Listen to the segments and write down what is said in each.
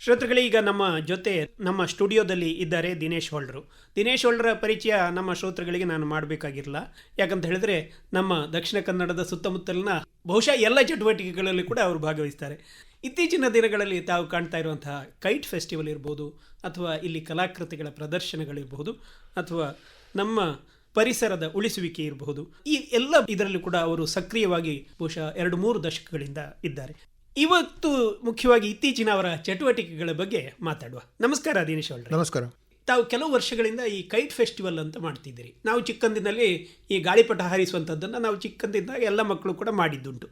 ಶ್ರೋತೃಗಳೇ, ಈಗ ನಮ್ಮ ಜೊತೆ ನಮ್ಮ ಸ್ಟುಡಿಯೋದಲ್ಲಿ ಇದ್ದಾರೆ ದಿನೇಶ್ ಹೊಳ್ರು. ದಿನೇಶ್ ಹೊಳ್ರ ಪರಿಚಯ ನಮ್ಮ ಶ್ರೋತೃಗಳಿಗೆ ನಾನು ಮಾಡಬೇಕಾಗಿರಲ್ಲ ಯಾಕಂತ ಹೇಳಿದ್ರೆ, ನಮ್ಮ ದಕ್ಷಿಣ ಕನ್ನಡದ ಸುತ್ತಮುತ್ತಲಿನ ಬಹುಶಃ ಎಲ್ಲ ಚಟುವಟಿಕೆಗಳಲ್ಲಿ ಕೂಡ ಅವರು ಭಾಗವಹಿಸ್ತಾರೆ. ಇತ್ತೀಚಿನ ದಿನಗಳಲ್ಲಿ ತಾವು ಕಾಣ್ತಾ ಇರುವಂತಹ ಕೈಟ್ ಫೆಸ್ಟಿವಲ್ ಇರ್ಬೋದು, ಅಥವಾ ಇಲ್ಲಿ ಕಲಾಕೃತಿಗಳ ಪ್ರದರ್ಶನಗಳಿರ್ಬೋದು, ಅಥವಾ ನಮ್ಮ ಪರಿಸರದ ಉಳಿಸುವಿಕೆ ಇರಬಹುದು ಈ ಎಲ್ಲ ಇದರಲ್ಲೂ ಕೂಡ ಅವರು ಸಕ್ರಿಯವಾಗಿ ಬಹುಶಃ ಎರಡು ಮೂರು ದಶಕಗಳಿಂದ ಇದ್ದಾರೆ. ಇವತ್ತು ಮುಖ್ಯವಾಗಿ ಇತ್ತೀಚಿನ ಅವರ ಚಟುವಟಿಕೆಗಳ ಬಗ್ಗೆ ಮಾತಾಡುವ. ನಮಸ್ಕಾರ ದಿನೇಶ್ ಅವರು. ನಮಸ್ಕಾರ. ತಾವು ಕೆಲವು ವರ್ಷಗಳಿಂದ ಈ ಕೈಟ್ ಫೆಸ್ಟಿವಲ್ ಅಂತ ಮಾಡ್ತಿದ್ದೀರಿ. ನಾವು ಚಿಕ್ಕಂದಿನಲ್ಲಿ ಈ ಗಾಳಿಪಟ ಹಾರಿಸುವಂಥದ್ದನ್ನು ನಾವು ಚಿಕ್ಕಂದಿದ್ದಾಗ ಎಲ್ಲ ಮಕ್ಕಳು ಕೂಡ ಮಾಡಿದ್ದುಂಟು.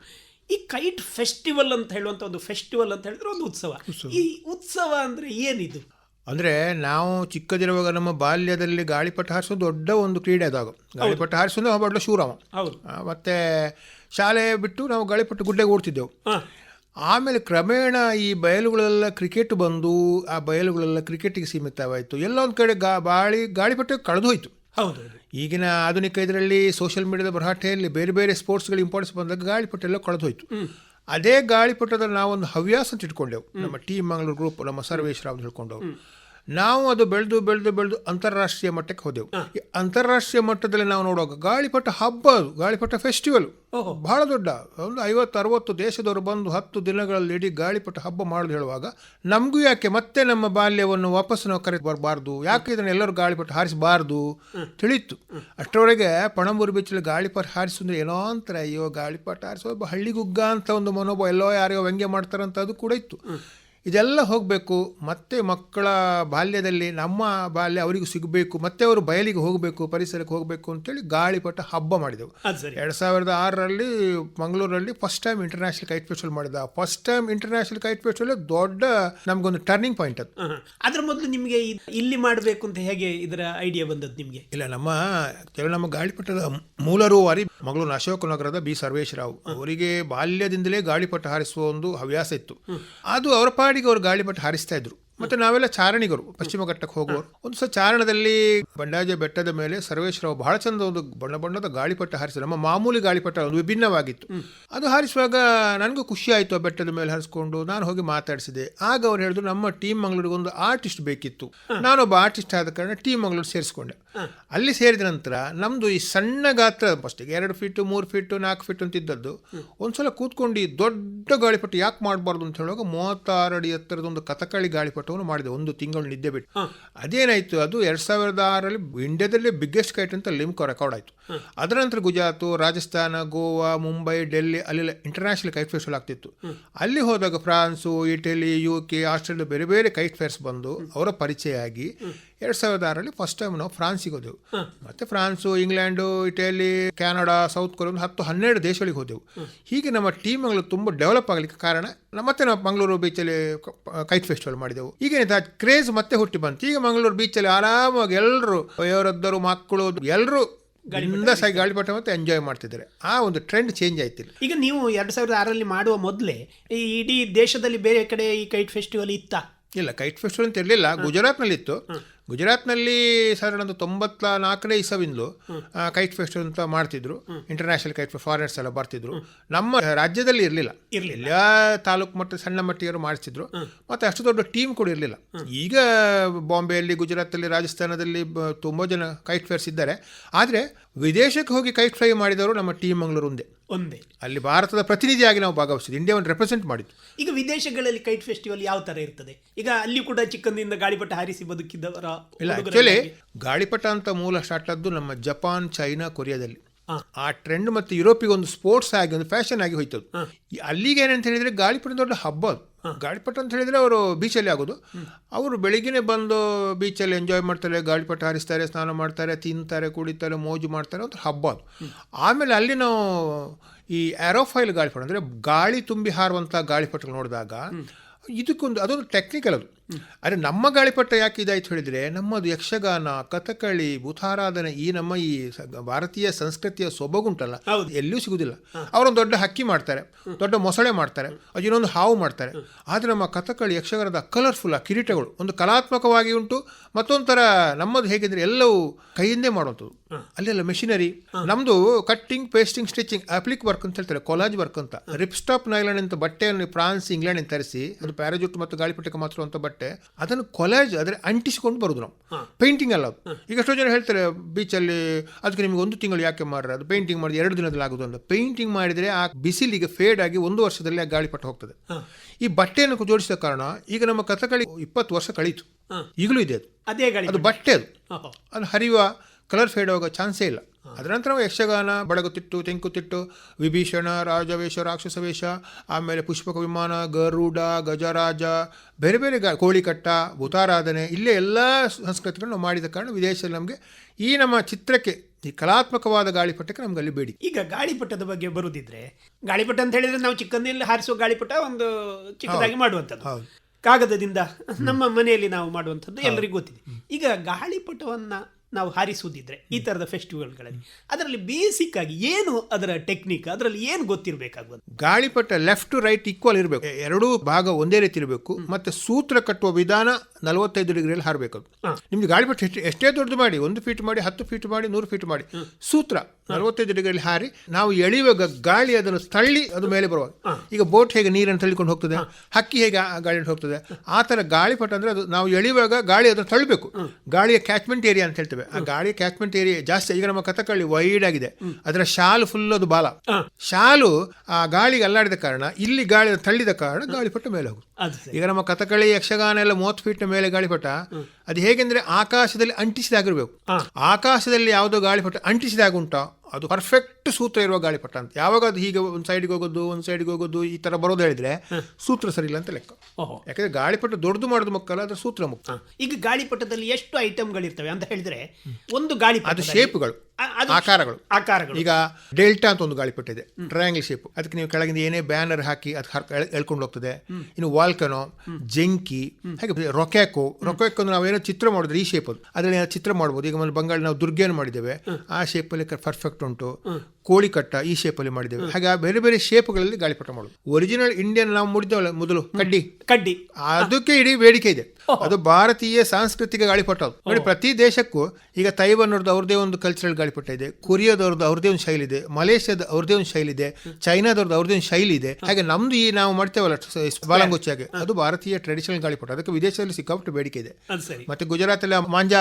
ಈ ಕೈಟ್ ಫೆಸ್ಟಿವಲ್ ಅಂತ ಹೇಳುವಂಥ ಒಂದು ಫೆಸ್ಟಿವಲ್ ಅಂತ ಹೇಳಿದ್ರೆ ಒಂದು ಉತ್ಸವ. ಈ ಉತ್ಸವ ಅಂದರೆ ಏನಿದು? ಅಂದರೆ ನಾವು ಚಿಕ್ಕದಿರುವಾಗ ನಮ್ಮ ಬಾಲ್ಯದಲ್ಲಿ ಗಾಳಿಪಟ ಹಾರಿಸೋದು ದೊಡ್ಡ ಒಂದು ಕ್ರೀಡೆ ಅದಾಗ ಗಾಳಿಪಟ ಹಾರಿಸೋದು ಬಡ್ಲ ಶೂರವ. ಹೌದು. ಮತ್ತೆ ಶಾಲೆ ಬಿಟ್ಟು ನಾವು ಗಾಳಿಪಟ್ಟು ಗುಡ್ಡೆಗೆ ಓಡ್ತಿದ್ದೆವು. ಆಮೇಲೆ ಕ್ರಮೇಣ ಈ ಬಯಲುಗಳೆಲ್ಲ ಕ್ರಿಕೆಟ್ ಬಂದು ಆ ಬಯಲುಗಳೆಲ್ಲ ಕ್ರಿಕೆಟಿಗೆ ಸೀಮಿತವಾಯಿತು. ಎಲ್ಲೊಂದು ಕಡೆ ಗಾ ಬಾಳಿ ಗಾಳಿಪಟ ಕಳೆದು ಹೋಯಿತು. ಹೌದು ಈಗಿನ ಆಧುನಿಕ ಇದರಲ್ಲಿ ಸೋಷಿಯಲ್ ಮೀಡಿಯಾದ ಭರಾಟೆಯಲ್ಲಿ ಬೇರೆ ಬೇರೆ ಸ್ಪೋರ್ಟ್ಸ್ಗಳು ಇಂಪಾರ್ಟೆನ್ಸ್ ಬಂದಾಗ ಗಾಳಿಪಟ ಎಲ್ಲ ಕಳೆದು ಹೋಯಿತು. ಅದೇ ಗಾಳಿಪಟದಲ್ಲಿ ನಾವೊಂದು ಹವ್ಯಾಸ ಅಂತ ಇಟ್ಕೊಂಡೆವು. ನಮ್ಮ ಟೀಮ್ ಮಂಗಳೂರು ಗ್ರೂಪ್ ನಮ್ಮ ಸರ್ವೇಶ್ವರ ಅಂತ ತಿಳ್ಕೊಂಡವು ನಾವು ಅದು ಬೆಳೆದು ಬೆಳೆದು ಬೆಳೆದು ಅಂತಾರಾಷ್ಟ್ರೀಯ ಮಟ್ಟಕ್ಕೆ ಹೋದೆವು. ಈ ಅಂತಾರಾಷ್ಟ್ರೀಯ ಮಟ್ಟದಲ್ಲಿ ನಾವು ನೋಡುವಾಗ ಗಾಳಿಪಟ ಹಬ್ಬ ಅದು ಗಾಳಿಪಟ ಫೆಸ್ಟಿವಲ್. ಬಹಳ ದೊಡ್ಡ. ಒಂದು ಐವತ್ತು ಅರವತ್ತು ದೇಶದವರು ಬಂದು ಹತ್ತು ದಿನಗಳಲ್ಲಿ ಇಡೀ ಗಾಳಿಪಟ ಹಬ್ಬ ಮಾಡೋದು ಹೇಳುವಾಗ ನಮಗೂ ಯಾಕೆ ಮತ್ತೆ ನಮ್ಮ ಬಾಲ್ಯವನ್ನು ವಾಪಸ್ ನಾವು ಕರೆ ಬರಬಾರ್ದು ಯಾಕೆ ಇದನ್ನು ಎಲ್ಲರೂ ಗಾಳಿಪಟ ಹಾರಿಸಬಾರ್ದು? ತಿಳಿತು ಅಷ್ಟರವರೆಗೆ ಪಣಂಬೂರು ಬೀಚಲ್ಲಿ ಗಾಳಿಪಟ ಹಾರಿಸಿದ್ರೆ ಏನೋ ಅಂತಾರೆ ಅಯ್ಯೋ ಗಾಳಿಪಟ ಹಾರಿಸೋ ಒಬ್ಬ ಹಳ್ಳಿಗುಗ್ಗ ಅಂತ ಒಂದು ಮನೋಭಾವ ಎಲ್ಲೋ ಯಾರೋ ವ್ಯಂಗ್ಯ ಮಾಡ್ತಾರಂತ ಅದು ಕೂಡ ಇತ್ತು. ಇದೆಲ್ಲ ಹೋಗಬೇಕು ಮತ್ತೆ ಮಕ್ಕಳ ಬಾಲ್ಯದಲ್ಲಿ ನಮ್ಮ ಬಾಲ್ಯ ಅವರಿಗೂ ಸಿಗಬೇಕು ಮತ್ತೆ ಅವರು ಬಯಲಿಗೆ ಹೋಗಬೇಕು ಪರಿಸರಕ್ಕೆ ಹೋಗಬೇಕು ಅಂತೇಳಿ ಗಾಳಿಪಟ ಹಬ್ಬ ಮಾಡಿದೆವು. ಎರಡು ಸಾವಿರದ ಆರರಲ್ಲಿ ಮಂಗಳೂರಲ್ಲಿ first time international kite festival ಮಾಡಿದ. First time international kite festival ದೊಡ್ಡ ನಮಗೊಂದು ಟರ್ನಿಂಗ್ ಪಾಯಿಂಟ್ ಅದು. ಅದ್ರ ಮೊದಲು ನಿಮಗೆ ಇಲ್ಲಿ ಮಾಡಬೇಕು ಅಂತ ಹೇಗೆ ಇದರ ಐಡಿಯಾ ಬಂದದ್ದು ನಿಮಗೆ? ಇಲ್ಲ ನಮ್ಮ ಕೆಲವು ನಮ್ಮ ಗಾಳಿಪಟದ ಮೂಲ ರೂವಾರಿ ಮಂಗಳೂರು ಅಶೋಕ ನಗರದ ಬಿ ಸರ್ವೇಶ್ ರಾವ್ ಅವರಿಗೆ ಬಾಲ್ಯದಿಂದಲೇ ಗಾಳಿಪಟ ಹಾರಿಸುವ ಒಂದು ಹವ್ಯಾಸ ಇತ್ತು. ಅದು ಅವರ ಪಾಡಿಗೆ ಅವರು ಗಾಳಿಪಟ ಹಾರಿಸ್ತಾ ಇದ್ರು. ಮತ್ತೆ ನಾವೆಲ್ಲ ಚಾರಣಿಗರು ಪಶ್ಚಿಮ ಘಟ್ಟಕ್ಕೆ ಹೋಗುವವರು. ಒಂದು ಸಹ ಚಾರಣದಲ್ಲಿ ಬಂಡಾಜೆ ಬೆಟ್ಟದ ಮೇಲೆ ಸರ್ವೇಶ್ವರ ರಾವ್ ಬಹಳ ಚಂದ ಒಂದು ಬಣ್ಣ ಬಣ್ಣದ ಗಾಳಿಪಟ ಹಾರಿಸಿದ ನಮ್ಮ ಮಾಮೂಲಿ ಗಾಳಿಪಟ ಒಂದು ವಿಭಿನ್ನವಾಗಿತ್ತು. ಅದು ಹಾರಿಸುವಾಗ ನನಗೂ ಖುಷಿ ಆಯಿತು ಆ ಬೆಟ್ಟದ ಮೇಲೆ ಹಾರಿಸ್ಕೊಂಡು ನಾನು ಹೋಗಿ ಮಾತಾಡಿಸಿದೆ. ಆಗ ಅವ್ರು ಹೇಳಿದ್ರು ನಮ್ಮ ಟೀಮ್ ಮಂಗಳೂರಿಗೆ ಒಂದು ಆರ್ಟಿಸ್ಟ್ ಬೇಕಿತ್ತು. ನಾನೊಬ್ಬ ಆರ್ಟಿಸ್ಟ್ ಆದ ಕಾರಣ ಟೀಮ್ ಮಂಗಳೂರು ಸೇರಿಸ್ಕೊಂಡೆ. ಅಲ್ಲಿ ಸೇರಿದ ನಂತರ ನಮ್ಮದು ಈ ಸಣ್ಣ ಗಾತ್ರ ಫಸ್ಟಿಗೆ ಎರಡು ಫೀಟು ಮೂರು ಫೀಟು ನಾಲ್ಕು ಫೀಟ್ ಅಂತಿದ್ದದ್ದು. ಒಂದ್ಸಲ ಕೂತ್ಕೊಂಡು ಈ ದೊಡ್ಡ ಗಾಳಿಪಟ ಯಾಕೆ ಮಾಡಬಾರ್ದು ಅಂತ ಹೇಳುವಾಗ ಮೂವತ್ತಾರು ಅಡಿ ಎತ್ತರದ ಒಂದು ಕಥಕಳಿ ಗಾಳಿಪಟವನ್ನು ಮಾಡಿದೆ ಒಂದು ತಿಂಗಳು ನಿದ್ದೆ ಬಿಟ್ಟು. ಅದೇನಾಯಿತು ಅದು ಎರಡು ಸಾವಿರದ ಆರಲ್ಲಿ ಇಂಡಿಯಾದಲ್ಲೇ ಬಿಗ್ಗೆಸ್ಟ್ ಕೈಟ್ ಅಂತ ಲಿಮ್ಕೋ ರೆಕಾರ್ಡ್ ಆಯಿತು. ಅದರ ನಂತರ ಗುಜರಾತು ರಾಜಸ್ಥಾನ ಗೋವಾ ಮುಂಬೈ ಡೆಲ್ಲಿ ಅಲ್ಲೆಲ್ಲ ಇಂಟರ್ನ್ಯಾಷನಲ್ ಕೈಟ್ ಫೆಸ್ಟಿವಲ್ ಆಗ್ತಿತ್ತು. ಅಲ್ಲಿ ಹೋದಾಗ France Italy U K Australia ಬೇರೆ ಬೇರೆ ಕೈಟ್ ಫೇರ್ಸ್ ಬಂದು ಅವರ ಪರಿಚಯ ಆಗಿ ಎರಡು ಸಾವಿರದ ಆರಲ್ಲಿ ಫಸ್ಟ್ ಟೈಮ್ ನಾವು ಫ್ರಾನ್ಸಿಗೆ ಹೋದೆವು. ಮತ್ತೆ France England Italy Canada South Korea ಒಂದು ಹತ್ತು ಹನ್ನೆರಡು ದೇಶಗಳಿಗೆ ಹೋದೆವು. ಹೀಗೆ ನಮ್ಮ ಟೀಮ್ಗಳು ತುಂಬ ಡೆವಲಪ್ ಆಗಲಿಕ್ಕೆ ಕಾರಣ ಮತ್ತೆ ನಾವು ಮಂಗಳೂರು ಬೀಚಲ್ಲಿ ಕೈಟ್ ಫೆಸ್ಟಿವಲ್ ಮಾಡಿದೆವು. ಈಗೇನಿದೆ ಕ್ರೇಜ್ ಮತ್ತೆ ಹುಟ್ಟಿ ಬಂತು. ಈಗ ಮಂಗಳೂರು ಬೀಚಲ್ಲಿ ಆರಾಮಾಗಿ ಎಲ್ಲರೂ ವಯೋವೃದ್ಧರು ಮಕ್ಕಳು ಎಲ್ಲರೂ ಬಿಂದಾಸಾಗಿ ಗಾಳಿಪಟ ಮತ್ತೆ ಎಂಜಾಯ್ ಮಾಡ್ತಿದ್ದಾರೆ. ಆ ಒಂದು ಟ್ರೆಂಡ್ ಚೇಂಜ್ ಆಯ್ತಿಲ್ಲ. ಈಗ ನೀವು ಎರಡು ಸಾವಿರದ ಆರಲ್ಲಿ ಮಾಡುವ ಮೊದಲೇ ಈ ಇಡೀ ದೇಶದಲ್ಲಿ ಬೇರೆ ಕಡೆ ಈ ಕೈಟ್ ಫೆಸ್ಟಿವಲ್ ಇತ್ತಾ? ಇಲ್ಲ ಕೈಟ್ ಫೆಸ್ಟಿವಲ್ ಅಂತ ಇರಲಿಲ್ಲ. ಗುಜರಾತ್ನಲ್ಲಿ ಇತ್ತು ಗುಜರಾತ್ನಲ್ಲಿ ಸಾಧಾರಣ ಒಂದು ತೊಂಬತ್ತ ನಾಲ್ಕನೇ ಇಸವಿಂದಲೂ ಕೈಟ್ ಫೆಸ್ಟ್ ಅಂತ ಮಾಡ್ತಿದ್ರು. ಇಂಟರ್ನ್ಯಾಷನಲ್ ಕೈಟ್ ಫಾರಿನರ್ಸ್ ಎಲ್ಲ ಬರ್ತಿದ್ರು. ನಮ್ಮ ರಾಜ್ಯದಲ್ಲಿ ಇರಲಿಲ್ಲ. ಇರಲಿಲ್ಲ. ಎಲ್ಲ ತಾಲೂಕು ಮಟ್ಟ ಸಣ್ಣ ಮಟ್ಟಿಯವರು ಮಾಡಿಸ್ತಿದ್ರು. ಮತ್ತು ಅಷ್ಟು ದೊಡ್ಡ ಟೀಮ್ ಕೂಡ ಇರಲಿಲ್ಲ. ಈಗ ಬಾಂಬೆಯಲ್ಲಿ ಗುಜರಾತಲ್ಲಿ ರಾಜಸ್ಥಾನದಲ್ಲಿ ಬ- ತುಂಬ ಜನ ಕೈಟ್ ಫೇರ್ಸ್ ಇದ್ದಾರೆ. ಆದರೆ ವಿದೇಶಕ್ಕೆ ಹೋಗಿ ಕೈಟ್ ಫ್ಲೈ ಮಾಡಿದವರು ನಮ್ಮ ಟೀಮ್ ಮಂಗಳೂರು ಒಂದೇ. ಒಂದೇ. ಅಲ್ಲಿ ಭಾರತದ ಪ್ರತಿನಿಧಿಯಾಗಿ ನಾವು ಭಾಗವಹಿಸಿದ್ವಿ ಇಂಡಿಯಾವನ್ನು ರೆಪ್ರೆಸೆಂಟ್ ಮಾಡಿದ್ದು. ಈಗ ವಿದೇಶಗಳಲ್ಲಿ ಕೈಟ್ ಫೆಸ್ಟಿವಲ್ ಯಾವ ಥರ ಇರ್ತದೆ? ಈಗ ಅಲ್ಲಿ ಕೂಡ ಚಿಕ್ಕಂದಿನಿಂದ ಗಾಳಿಪಟ ಹಾರಿಸಿ ಬದುಕಿದ್ದವರ ಇಲ್ಲ ಆಕ್ಚುಲಿ ಗಾಳಿಪಟ ಅಂತ ಮೂಲ ಸ್ಟಾರ್ಟ್ ಆದ್ದು ನಮ್ಮ ಜಪಾನ್ ಚೈನಾ ಕೊರಿಯಾದಲ್ಲಿ. ಆ ಟ್ರೆಂಡ್ ಮತ್ತು ಯುರೋಪಿಗೆ ಒಂದು ಸ್ಪೋರ್ಟ್ಸ್ ಆಗಿ ಒಂದು ಫ್ಯಾಷನ್ ಆಗಿ ಹೋಯ್ತದ್ದು ಅಲ್ಲಿಗೆ ಏನಂತ ಹೇಳಿದ್ರೆ ಗಾಳಿಪಟ ದೊಡ್ಡ ಹಬ್ಬ ಅದು. ಗಾಳಿಪಟ ಅಂತ ಹೇಳಿದರೆ ಅವರು ಬೀಚಲ್ಲಿ ಆಗೋದು. ಅವರು ಬೆಳಿಗ್ಗೆ ಬಂದು ಬೀಚಲ್ಲಿ ಎಂಜಾಯ್ ಮಾಡ್ತಾರೆ, ಗಾಳಿಪಟ ಹಾರಿಸ್ತಾರೆ, ಸ್ನಾನ ಮಾಡ್ತಾರೆ, ತಿಂತಾರೆ, ಕುಡಿತಾರೆ, ಮೋಜು ಮಾಡ್ತಾರೆ ಒಂದು ಹಬ್ಬ ಅದು. ಆಮೇಲೆ ಅಲ್ಲಿ ನಾವು ಈ ಆ್ಯರೋಫೈಲ್ ಗಾಳಿಪಟ ಅಂದರೆ ಗಾಳಿ ತುಂಬಿ ಹಾರುವಂಥ ಗಾಳಿಪಟಗಳು ನೋಡಿದಾಗ, ಇದಕ್ಕೊಂದು ಅದೊಂದು ಟೆಕ್ನಿಕಲ್ ಅದು. ಆದರೆ ನಮ್ಮ ಗಾಳಿಪಟ ಯಾಕೆ ಇದಾಯ್ತು ಹೇಳಿದ್ರೆ ನಮ್ಮದು ಯಕ್ಷಗಾನ ಕಥಕಳಿ ಭೂತಾರಾಧನೆ ಈ ನಮ್ಮ ಈ ಭಾರತೀಯ ಸಂಸ್ಕೃತಿಯ ಸೊಬಗುಂಟಲ್ಲ ಎಲ್ಲೂ ಎಲ್ಲಿಯೂ ಸಿಗುದಿಲ್ಲ. ಅವರೊಂದು ದೊಡ್ಡ ಹಕ್ಕಿ ಮಾಡ್ತಾರೆ ದೊಡ್ಡ ಮೊಸಳೆ ಮಾಡ್ತಾರೆ ಅದು ಇನ್ನೊಂದು ಹಾವು ಮಾಡ್ತಾರೆ. ಆದರೆ ನಮ್ಮ ಕಥಕಳಿ ಯಕ್ಷಗಾನದ ಕಲರ್ಫುಲ್ ಆ ಕಿರೀಟಗಳು ಒಂದು ಕಲಾತ್ಮಕವಾಗಿ ಉಂಟು ಮತ್ತೊಂಥರ ನಮ್ಮದು ಹೇಗಿದ್ರೆ ಎಲ್ಲವೂ ಕೈಯಿಂದೇ ಮಾಡುವಂಥದ್ದು. ಅಲ್ಲೆಲ್ಲ ಮೆಷಿನರಿ ನಮ್ದು cutting pasting stitching applique work ಅಂತ ಹೇಳ್ತಾರೆ ಕೊಲಾಜ್ ವರ್ಕ್ ಅಂತ. ರಿಪ್ಸ್ಟಾಪ್ ನೈಲಾಂಡ್ ಅಂತ ಬಟ್ಟೆಯನ್ನು ಫ್ರಾನ್ಸ್ ಇಂಗ್ಲೆಂಡ್ ತರಿಸಿ ಅದು ಪ್ಯಾರಾಜೂಟ್ ಮತ್ತು ಗಾಳಿಪಟಕ್ಕೆ ಮಾತ್ರ ಅಂತ ಬಟ್ಟೆ ಅದನ್ನು ಕೊಲಾಜ್ ಆದರೆ ಅಂಟಿಸಿಕೊಂಡು ಬರೋದು ನಾವು. ಪೇಂಟಿಂಗ್ ಅಲ್ಲ ಈಗ ಎಷ್ಟೋ ಜನ ಹೇಳ್ತಾರೆ ಬೀಚಲ್ಲಿ ಅದಕ್ಕೆ ನಿಮಗೆ ಒಂದು ತಿಂಗಳು ಯಾಕೆ ಮಾಡ್ರೆ ಅದು ಪೇಂಟಿಂಗ್ ಮಾಡಿದ್ರೆ ಎರಡು ದಿನದಲ್ಲಿ ಆಗೋದು ಅಂತ. ಪೇಂಟಿಂಗ್ ಮಾಡಿದರೆ ಆ ಬಿಸಿಲಿಗೆ ಫೇಡ್ ಆಗಿ ಒಂದು ವರ್ಷದಲ್ಲಿ ಆ ಗಾಳಿಪಟ ಹೋಗ್ತದೆ. ಈ ಬಟ್ಟೆಯನ್ನು ಜೋಡಿಸಿದ ಕಾರಣ ಈಗ ನಮ್ಮ ಕಥಕಳಿ ಇಪ್ಪತ್ತು ವರ್ಷ ಕಳೀತು. ಈಗಲೂ ಇದೆ ಅದು. ಅದೇ ಅದು ಬಟ್ಟೆ ಅದು. ಅದು ಹರಿಯುವ ಕಲರ್ ಫೇಡ್ ಆಗೋ ಚಾನ್ಸೇ ಇಲ್ಲ. ಅದರ ನಂತರ ಯಕ್ಷಗಾನ ಬಡಗುತಿಟ್ಟು ತೆಂಕುತಿಟ್ಟು ವಿಭೀಷಣ ರಾಜವೇಷ ರಾಕ್ಷಸ ವೇಷ ಆಮೇಲೆ ಪುಷ್ಪಕ ವಿಮಾನ ಗರುಡ ಗಜರಾಜ ಬೇರೆ ಬೇರೆ ಗಾ ಕೋಳಿಕಟ್ಟ ಭೂತಾರಾಧನೆ ಇಲ್ಲೇ ಎಲ್ಲ ಸಂಸ್ಕೃತಿಗಳನ್ನು ನಾವು ಮಾಡಿದ ಕಾರಣ ವಿದೇಶದಲ್ಲಿ ನಮಗೆ ಈ ನಮ್ಮ ಚಿತ್ರಕ್ಕೆ ಈ ಕಲಾತ್ಮಕವಾದ ಗಾಳಿಪಟಕ್ಕೆ ನಮ್ಗೆ ಅಲ್ಲಿ ಬೇಡಿ. ಈಗ ಗಾಳಿಪಟದ ಬಗ್ಗೆ ಬರುದಿದ್ರೆ ಗಾಳಿಪಟ ಅಂತ ಹೇಳಿದ್ರೆ ನಾವು ಚಿಕ್ಕಂದಿನಲ್ಲಿ ಹಾರಿಸುವ ಗಾಳಿಪಟ ಒಂದು ಚಿಕ್ಕದಾಗಿ ಮಾಡುವಂಥದ್ದು. ಹೌದು. ಕಾಗದದಿಂದ ನಮ್ಮ ಮನೆಯಲ್ಲಿ ನಾವು ಮಾಡುವಂಥದ್ದು ಎಲ್ಲರಿಗೂ ಗೊತ್ತಿದೆ. ಈಗ ಗಾಳಿಪಟವನ್ನ ನಾವು ಹಾರಿಸುವುದಿದ್ರೆ ಈ ಥರದ ಫೆಸ್ಟಿವಲ್ಗಳಲ್ಲಿ ಅದರಲ್ಲಿ ಬೇಸಿಕ್ ಆಗಿ ಏನು ಅದರ ಟೆಕ್ನಿಕ್ ಅದರಲ್ಲಿ ಏನು ಗೊತ್ತಿರಬೇಕಾಗುವುದು ಗಾಳಿಪಟ ಲೆಫ್ಟ್ ಟು ರೈಟ್ ಈಕ್ವಲ್ ಇರಬೇಕು. ಎರಡೂ ಭಾಗ ಒಂದೇ ರೀತಿ ಇರಬೇಕು. ಮತ್ತೆ ಸೂತ್ರ ಕಟ್ಟುವ ವಿಧಾನ ನಲವತ್ತೈದು ಡಿಗ್ರಿಯಲ್ಲಿ ಹಾರಬೇಕು ಅದು. ಗಾಳಿ ಗಾಳಿಪಟ ಎಷ್ಟು ಎಷ್ಟೇ ದೊಡ್ಡದು ಮಾಡಿ ಒಂದು ಫೀಟ್ ಮಾಡಿ ಹತ್ತು ಫೀಟ್ ಮಾಡಿ ನೂರು ಫೀಟ್ ಮಾಡಿ ಸೂತ್ರ ನಲವತ್ತೈದು ಡಿಗ್ರಿಯಲ್ಲಿ ಹಾರಿ ನಾವು ಎಳೆಯುವಾಗ ಗಾಳಿ ಅದನ್ನು ತಳ್ಳಿ ಅದು ಮೇಲೆ ಬರುವಾಗ. ಈಗ ಬೋಟ್ ಹೇಗೆ ನೀರನ್ನು ತಳ್ಳಿಕೊಂಡು ಹೋಗ್ತದೆ ಹಕ್ಕಿ ಹೇಗೆ ಆ ಗಾಳಿಯನ್ನು ಹೋಗ್ತದೆ ಆ ಥರ ಗಾಳಿಪಟ ಅಂದರೆ ಅದು ನಾವು ಎಳೆಯುವಾಗ ಗಾಳಿ ಅದನ್ನು ತಳ್ಳಬೇಕು ಗಾಳಿಯ ಕ್ಯಾಚ್ಮೆಂಟ್ ಏರಿಯಾ ಅಂತ ಹೇಳ್ತೇವೆ. ಆ ಗಾಳಿಯ ಕ್ಯಾಚ್ಮೆಂಟ್ ಏರಿಯಾ ಜಾಸ್ತಿ ಈಗ ನಮ್ಮ ಕಥಕಳಿ ವೈಡ್ ಆಗಿದೆ. ಅದರ ಶಾಲ್ ಫುಲ್ ಅದು ಬಾಲ. ಶಾಲು ಆ ಗಾಳಿಗೆ ಅಲ್ಲಾಡಿದ ಕಾರಣ ಇಲ್ಲಿ ಗಾಳಿ ತಳ್ಳಿದ ಕಾರಣ ಗಾಳಿಪಟ ಮೇಲೆ ಹೋಗುತ್ತೆ ಈಗ ನಮ್ಮ ಕಥಕಳಿ ಯಕ್ಷಗಾನ ಎಲ್ಲ ಮೂವತ್ತು ಫೀಟ್ ಮೇಲೆ ಗಾಳಿಪಟ ಅದು ಹೇಗೆಂದ್ರೆ ಆಕಾಶದಲ್ಲಿ ಅಂಟಿಸಿದಾಗಿರ್ಬೇಕು. ಆಕಾಶದಲ್ಲಿ ಯಾವುದೋ ಗಾಳಿಪಟ ಅಂಟಿಸಿದಾಗ ಉಂಟಾ ಅದು ಪರ್ಫೆಕ್ಟ್ ಸೂತ್ರ ಇರುವ ಗಾಳಿಪಟ ಅಂತ. ಯಾವಾಗ ಅದು ಹೀಗೆ ಒಂದು ಸೈಡ್ಗೆ ಹೋಗೋದು ಒಂದು ಸೈಡ್ಗೆ ಹೋಗೋದು ಈ ತರ ಬರೋದು ಹೇಳಿದ್ರೆ ಸೂತ್ರ ಸರಿ ಇಲ್ಲ ಅಂತ ಲೆಕ್ಕ. ಓಹೋ. ಯಾಕಂದ್ರೆ ಗಾಳಿಪಟ ದೊಡ್ಡದು ಮಾಡೋದು ಮಕ್ಕಳ ಅದ್ರ ಸೂತ್ರ ಮುಖ್ಯ ಈಗ ಗಾಳಿಪಟದಲ್ಲಿ ಎಷ್ಟು ಐಟಮ್ಗಳಿರ್ತವೆ ಅಂತ ಹೇಳಿದ್ರೆ ಒಂದು ಗಾಳಿ ಅದು ಶೇಪ್ಗಳು ಆಕಾರಗಳು. ಆಕಾರಗಳು. ಈಗ ಡೆಲ್ಟಾ ಅಂತ ಒಂದು ಗಾಳಿಪಟ ಇದೆ ಟ್ರಯಾಂಗಲ್ ಶೇಪ್ ಅದಕ್ಕೆ ನೀವು ಕೆಳಗಿಂದ ಏನೇ ಬ್ಯಾನರ್ ಹಾಕಿ ಅದು ಎಳ್ಕೊಂಡು ಹೋಗ್ತದೆ. ಇನ್ನು ವಾಲ್ಕನೋ ಜಂಕಿ ಹಾಗೆ ರೊಕ್ಯಾಕೋ ರೊಕ್ಯಾಕೋ ಅಂದ್ರೆ ನಾವೇನೋ ಚಿತ್ರ ಮಾಡಿದ್ರೆ ಈ ಶೇಪ್ ಅದು. ಅದರಲ್ಲಿ ಚಿತ್ರ ಮಾಡ್ಬೋದು. ಈಗ ಒಂದು ಬಂಗಾಳ ನಾವು ದುರ್ಗೆಯನ್ನು ಮಾಡಿದ್ದೇವೆ. ಆ ಶೇಪಲ್ಲಿ ಪರ್ಫೆಕ್ಟ್ ಉಂಟು ಕೋಳಿ ಕಟ್ಟ ಈ ಶೇಪಲ್ಲಿ ಮಾಡಿದ್ದೇವೆ. ಹಾಗೆ ಆ ಬೇರೆ ಬೇರೆ ಶೇಪ್ಗಳಲ್ಲಿ ಗಾಳಿಪಟ ಮಾಡೋದು. ಒರಿಜಿನಲ್ ಇಂಡಿಯನ್ ನಾವು ಮುಡಿದೇವಲ್ಲ ಮೊದಲು ಕಡ್ಡಿ. ಕಡ್ಡಿ. ಅದಕ್ಕೆ ಇಡೀ ಬೇಡಿಕೆ ಇದೆ. ಅದು ಭಾರತೀಯ ಸಾಂಸ್ಕೃತಿಕ ಗಾಳಿಪಟ. ನೋಡಿ ಪ್ರತಿ ದೇಶಕ್ಕೂ ಈಗ ತೈವನ್ನವ್ರದ್ದು ಅವ್ರದೇ ಒಂದು ಕಲ್ಚರಲ್ ಗಾಳಿಪಟ ಇದೆ ಕೊರಿಯಾದವ್ರದ್ದು ಅವ್ರದೇ ಒಂದು ಶೈಲಿ ಇದೆ ಮಲೇಷ್ಯಾದ ಅವ್ರದೇ ಒಂದು ಶೈಲಿ ಇದೆ ಚೈನಾದವ್ರದ್ದು ಅವ್ರದೇ ಒಂದು ಶೈಲಿ ಇದೆ ಹಾಗೆ ನಮ್ದು ಈ ನಾವು ಮಾಡ್ತೇವಲ್ಲ ಬಾಲಂಗುಚ್ಚಾಗೆ ಅದು. ಭಾರತೀಯ ಟ್ರೆಡಿಷನಲ್ ಗಾಳಿಪಟ. ಅದಕ್ಕೆ ವಿದೇಶದಲ್ಲಿ ಸಿಕ್ಕಾಪಟ್ಟೆ ಬೇಡಿಕೆ ಇದೆ. ಮತ್ತೆ ಗುಜರಾತ್ ಅಲ್ಲಿ ಮಾಂಜಾ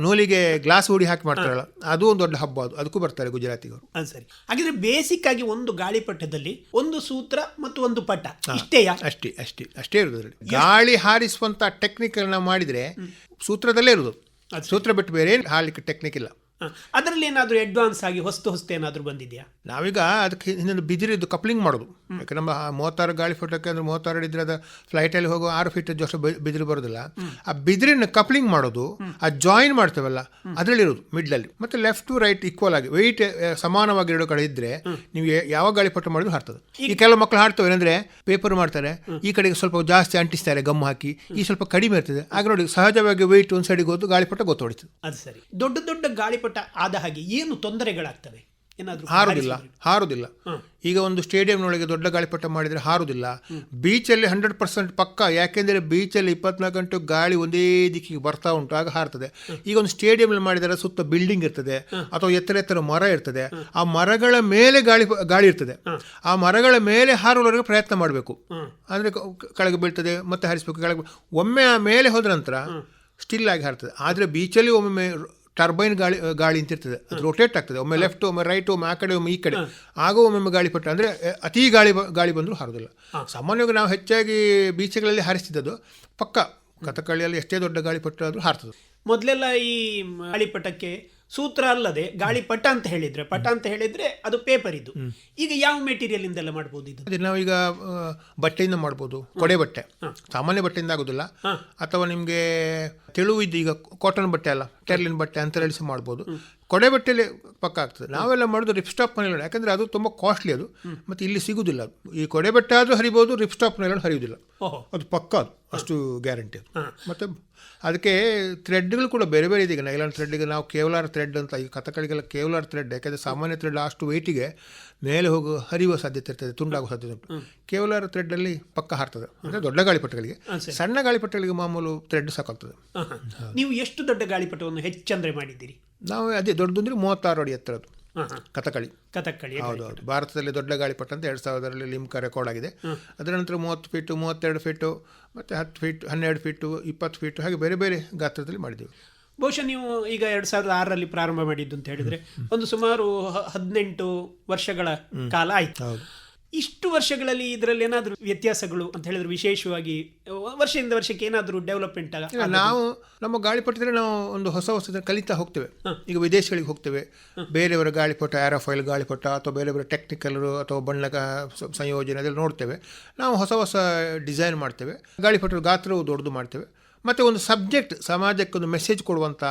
ನೂಲಿಗೆ ಗ್ಲಾಸ್ ಹೂಡಿ ಹಾಕಿ ಮಾಡ್ತಾರಲ್ಲ ಅದು ಒಂದು ದೊಡ್ಡ ಹಬ್ಬ ಅದು. ಅದಕ್ಕೂ ಬರ್ತಾರೆ ಗುಜರಾತಿಗರು ಸರಿ. ಹಾಗಿದ್ರೆ ಬೇಸಿಕ್ ಆಗಿ ಒಂದು ಗಾಳಿಪಟದಲ್ಲಿ ಒಂದು ಸೂತ್ರ ಮತ್ತು ಒಂದು ಪಟ ಅಷ್ಟೇ ಅಷ್ಟೇ ಅಷ್ಟೇ ಅಷ್ಟೇ ಇರೋದ್ರಲ್ಲಿ ಗಾಳಿ ಹಾರಿಸುವಂತ ಟೆಕ್ನಿಕ್ ನಾವು ಮಾಡಿದ್ರೆ ಸೂತ್ರದಲ್ಲೇ ಇರೋದು. ಸೂತ್ರ ಬಿಟ್ಟು ಬೇರೆ ಹಾರ್ಲಿಕ್ಕೆ ಟೆಕ್ನಿಕ್ ಇಲ್ಲ. ಅದರಲ್ಲಿ ಏನಾದರೂ ಅಡ್ವಾನ್ಸ್ ಆಗಿ ಹೊಸ್ತು ಹೊಸ್ತು ಏನಾದರೂ ಬಂದಿದೆಯಾ? ನಾವೀಗ ಅದಕ್ಕೆ ಇನ್ನೊಂದು ಬಿದಿರಿದ್ದು ಕಪ್ಲಿಂಗ್ ಮಾಡೋದು. ಯಾಕೆ ನಮ್ಮ ಮೂವತ್ತಾರು ಗಾಳಿ ಫೋಟೋಕ್ಕೆ ಅಂದ್ರೆ ಮೂವತ್ತಾರು ಇದ್ರೆ ಅದು ಫ್ಲೈಟಲ್ಲಿ ಹೋಗೋ ಆರು ಫೀಟ್ ಜೋಷ್ಟು ಬಿದಿರು ಬರೋದಿಲ್ಲ. ಆ ಬಿದಿರಿನ ಕಪ್ಲಿಂಗ್ ಮಾಡೋದು ಆ ಜಾಯಿನ್ ಮಾಡ್ತೇವಲ್ಲ ಅದರಲ್ಲಿರೋದು ಮಿಡ್ಲಲ್ಲಿ ಮತ್ತೆ ಲೆಫ್ಟ್ ಟು ರೈಟ್ ಈಕ್ವಲ್ ಆಗಿ ವೆಯ್ಟ್ ಸಮಾನವಾಗಿ ಎರಡು ಕಡೆ ಇದ್ರೆ ನೀವು ಯಾವ ಯಾವ ಫೋಟೋ ಮಾಡಿದ್ರು ಹಾಡ್ತದೆ ಈ ಕೆಲವು ಮಕ್ಕಳು ಹಾಡ್ತವೆ ಏನಂದ್ರೆ ಪೇಪರ್ ಮಾಡ್ತಾರೆ ಈ ಕಡೆಗೆ ಸ್ವಲ್ಪ ಜಾಸ್ತಿ ಅಂಟಿಸ್ತಾರೆ ಗಮ್ ಹಾಕಿ ಈ ಸ್ವಲ್ಪ ಕಡಿಮೆ ಇರ್ತದೆ. ಆಗ ನೋಡಿ ಸಹಜವಾಗಿ ವೆಯ್ಟ್ ಒಂದು ಸೈಡಿಗೆ ಹೋದ್ದು ಗಾಳಿಪಟ ಗೊತ್ತೋಡಿತು ಅದು ಸರಿ. ದೊಡ್ಡ ದೊಡ್ಡ ಗಾಳಿಪಟ ಆದ ಹಾಗೆ ಏನು ತೊಂದರೆಗಳಾಗ್ತವೆ? ಏನಾದರೂ ಹಾರುದಿಲ್ಲ ಹಾರುದಿಲ್ಲ. ಈಗ ಒಂದು ಸ್ಟೇಡಿಯಂನೊಳಗೆ ದೊಡ್ಡ ಗಾಳಿಪಟ ಮಾಡಿದರೆ ಹಾರುದಿಲ್ಲ. ಬೀಚಲ್ಲಿ ಹಂಡ್ರೆಡ್ ಪರ್ಸೆಂಟ್ ಪಕ್ಕ ಯಾಕೆಂದರೆ ಬೀಚಲ್ಲಿ ಇಪ್ಪತ್ನಾಲ್ಕು ಗಂಟೆ ಗಾಳಿ ಒಂದೇ ದಿಕ್ಕಿಗೆ ಬರ್ತಾ ಉಂಟು ಆಗ ಹಾರ್ತದೆ. ಈಗ ಒಂದು ಸ್ಟೇಡಿಯಂನಲ್ಲಿ ಮಾಡಿದರೆ ಸುತ್ತ ಬಿಲ್ಡಿಂಗ್ ಇರ್ತದೆ ಅಥವಾ ಎತ್ತರ ಎತ್ತರ ಮರ ಇರ್ತದೆ. ಆ ಮರಗಳ ಮೇಲೆ ಗಾಳಿ ಗಾಳಿ ಇರ್ತದೆ. ಆ ಮರಗಳ ಮೇಲೆ ಹಾರುವವರೆಗೆ ಪ್ರಯತ್ನ ಮಾಡಬೇಕು. ಅಂದರೆ ಕೆಳಗೆ ಬೀಳ್ತದೆ ಮತ್ತೆ ಹಾರಿಸಬೇಕು ಕೆಳಗೆ ಒಮ್ಮೆ ಆ ಮೇಲೆ ಹೋದ ನಂತರ ಸ್ಟಿಲ್ ಆಗಿ ಹಾರ್ತದೆ. ಆದರೆ ಬೀಚಲ್ಲಿ ಒಮ್ಮೊಮ್ಮೆ ಟರ್ಬೈನ್ ಗಾಳಿ ಗಾಳಿ ಅಂತಿರ್ತದೆ ಅದು ರೊಟೇಟ್ ಆಗ್ತದೆ. ಒಮ್ಮೆ ಲೆಫ್ಟ್ ಒಮ್ಮೆ ರೈಟ್ ಒಮ್ಮೆ ಆ ಕಡೆ ಒಮ್ಮೆ ಈ ಕಡೆ. ಆಗ ಒಮ್ಮೊಮ್ಮೆ ಗಾಳಿಪಟ ಅಂದರೆ ಅತಿ ಗಾಳಿ ಗಾಳಿ ಬಂದರೂ ಹಾರೋದಿಲ್ಲ. ಸಾಮಾನ್ಯವಾಗಿ ನಾವು ಹೆಚ್ಚಾಗಿ ಬೀಚ್ಗಳಲ್ಲಿ ಹಾರಿಸ್ತಿದ್ದದು ಪಕ್ಕ. ಕಥಕಳಿಯಲ್ಲಿ ಎಷ್ಟೇ ದೊಡ್ಡ ಗಾಳಿಪಟ ಆದರೂ ಹಾರ್ತದೆ. ಮೊದಲೆಲ್ಲ ಈ ಗಾಳಿಪಟಕ್ಕೆ ಸೂತ್ರ ಅಲ್ಲದೆ ಗಾಳಿ ಪಟ ಅಂತ ಹೇಳಿದ್ರೆ ಪಟ ಅಂತ ಹೇಳಿದ್ರೆ ಅದು ಪೇಪರ್ ಇದು. ಈಗ ಯಾವ ಮೆಟೀರಿಯಲ್ ಇಂದೆಲ್ಲ ಮಾಡ್ಬೋದು ಇದು? ನಾವು ನಾವೀಗ ಬಟ್ಟೆಯಿಂದ ಮಾಡ್ಬೋದು ಕೊಡೆ ಬಟ್ಟೆ. ಸಾಮಾನ್ಯ ಬಟ್ಟೆಯಿಂದ ಆಗೋದಿಲ್ಲ. ಅಥವಾ ನಿಮಗೆ ತೆಳು ಇದ್ದು ಈಗ ಕಾಟನ್ ಬಟ್ಟೆ ಅಲ್ಲ ಟೆರ್ಲಿನ್ ಬಟ್ಟೆ ಅಂತ ಹೇಳಿ ಮಾಡ್ಬೋದು. ಕೊಡೆ ಬಟ್ಟೆಯಲ್ಲಿ ಪಕ್ಕ ಆಗ್ತದೆ. ನಾವೆಲ್ಲ ಮಾಡೋದು ರಿಪ್ ಸ್ಟಾಪ್ ಮನೆಗಳು ಯಾಕಂದರೆ ಅದು ತುಂಬ ಕಾಸ್ಟ್ಲಿ ಅದು. ಮತ್ತು ಇಲ್ಲಿ ಸಿಗುವುದಿಲ್ಲ ಅದು. ಈ ಕೊಡೆ ಬಟ್ಟೆ ಆದರೂ ಹರಿಬೋದು ರಿಪ್ ಸ್ಟಾಪ್ ಮನೆಗಳು ಹರಿಯುವುದಿಲ್ಲ ಅದು ಪಕ್ಕ ಅದು. ಅಷ್ಟು ಗ್ಯಾರಂಟಿ ಅದು. ಮತ್ತು ಅದಕ್ಕೆ ಥ್ರೆಡ್ಗಳು ಕೂಡ ಬೇರೆ ಬೇರೆ ಇದೆ. ಈಗ ನೈಲಾನ್ ಥ್ರೆಡ್ಗೆ ನಾವು ಕೇವಲಾರ್ ಥ್ರೆಡ್ ಅಂತ ಈ ಕಥಗಳಿಗೆಲ್ಲ ಕೇವಲಾರ್ ಥ್ರೆಡ್ ಯಾಕಂದರೆ ಸಾಮಾನ್ಯ ಥ್ರೆಡ್ ಅಷ್ಟು ವೆಯ್ಟಿಗೆ ಮೇಲೆ ಹೋಗಿ ಹರಿಯುವ ಸಾಧ್ಯತೆ ಇರ್ತದೆ ತುಂಡಾಗುವ ಸಾಧ್ಯತೆ ಉಂಟು. ಕೇವಲಾರ್ ಥ್ರೆಡ್ಡಲ್ಲಿ ಪಕ್ಕ ಹಾರ್ತದೆ. ಅಂದರೆ ದೊಡ್ಡ ಗಾಳಿಪಟಗಳಿಗೆ. ಸಣ್ಣ ಗಾಳಿಪಟಗಳಿಗೆ ಮಾಮೂಲು ಥ್ರೆಡ್ ಸಾಕಾಗ್ತದೆ. ನೀವು ಎಷ್ಟು ದೊಡ್ಡ ಗಾಳಿಪಟವನ್ನು ಹೆಚ್ಚಂದರೆ ಮಾಡಿದ್ದೀರಿ? ನಾವು ಅದೇ ದೊಡ್ಡದಂದ್ರೆ ಮೂವತ್ತಾರು ಅಡಿ ಎತ್ತರದ್ದು ಕಥಕಳಿ ಕಥಕ್ಕಳಿ. ಹೌದು ಹೌದು. ಭಾರತದಲ್ಲಿ ದೊಡ್ಡ ಗಾಳಿಪಟ ಅಂತ ಎರಡು ಸಾವಿರದಲ್ಲಿ ಲಿಮ್ಕಾ ರೆಕಾರ್ಡ್ ಆಗಿದೆ. ಅದರ ನಂತರ ಮೂವತ್ತು ಫೀಟು ಮೂವತ್ತೆರಡು ಫೀಟು ಮತ್ತು ಹತ್ತು ಫೀಟ್ ಹನ್ನೆರಡು ಫೀಟು ಇಪ್ಪತ್ತು ಫೀಟು ಹಾಗೆ ಬೇರೆ ಬೇರೆ ಗಾತ್ರದಲ್ಲಿ ಮಾಡಿದ್ದೀವಿ ಬಹುಶಃ ನೀವು ಈಗ ಎರಡು ಸಾವಿರದ ಆರರಲ್ಲಿ ಪ್ರಾರಂಭ ಮಾಡಿದ್ದು ಅಂತ ಹೇಳಿದ್ರೆ ಒಂದು ಸುಮಾರು ಹದಿನೆಂಟು ವರ್ಷಗಳ ಕಾಲ ಆಯ್ತು. ಹೌದು. ಇಷ್ಟು ವರ್ಷಗಳಲ್ಲಿ ಇದರಲ್ಲಿ ಏನಾದರೂ ವ್ಯತ್ಯಾಸಗಳು ಅಂತ ಹೇಳಿದ್ರೆ ವಿಶೇಷವಾಗಿ ವರ್ಷದಿಂದ ವರ್ಷಕ್ಕೆ ಏನಾದರೂ ಡೆವಲಪ್ಮೆಂಟ್ ಆಗ ನಾವು ನಮ್ಮ ಗಾಳಿಪಟದಲ್ಲಿ ನಾವು ಒಂದು ಹೊಸ ಹೊಸ ಕಲಿತಾ ಹೋಗ್ತೇವೆ. ಈಗ ವಿದೇಶಗಳಿಗೆ ಹೋಗ್ತೇವೆ. ಬೇರೆಯವರ ಗಾಳಿಪಟ ಗಾಳಿ ಗಾಳಿಪಟ ಅಥವಾ ಬೇರೆ ಬೇರೆ ಟೆಕ್ನಿಕಲ್ರು ಅಥವಾ ಬಣ್ಣ ಸಂಯೋಜನೆ ಅದೆಲ್ಲ ನೋಡ್ತೇವೆ. ನಾವು ಹೊಸ ಹೊಸ ಡಿಸೈನ್ ಮಾಡ್ತೇವೆ. ಗಾಳಿಪಟದ ಗಾತ್ರವು ದೊಡ್ಡದು ಮಾಡ್ತೇವೆ. ಮತ್ತು ಒಂದು ಸಬ್ಜೆಕ್ಟ್ ಸಮಾಜಕ್ಕೊಂದು ಮೆಸೇಜ್ ಕೊಡುವಂಥ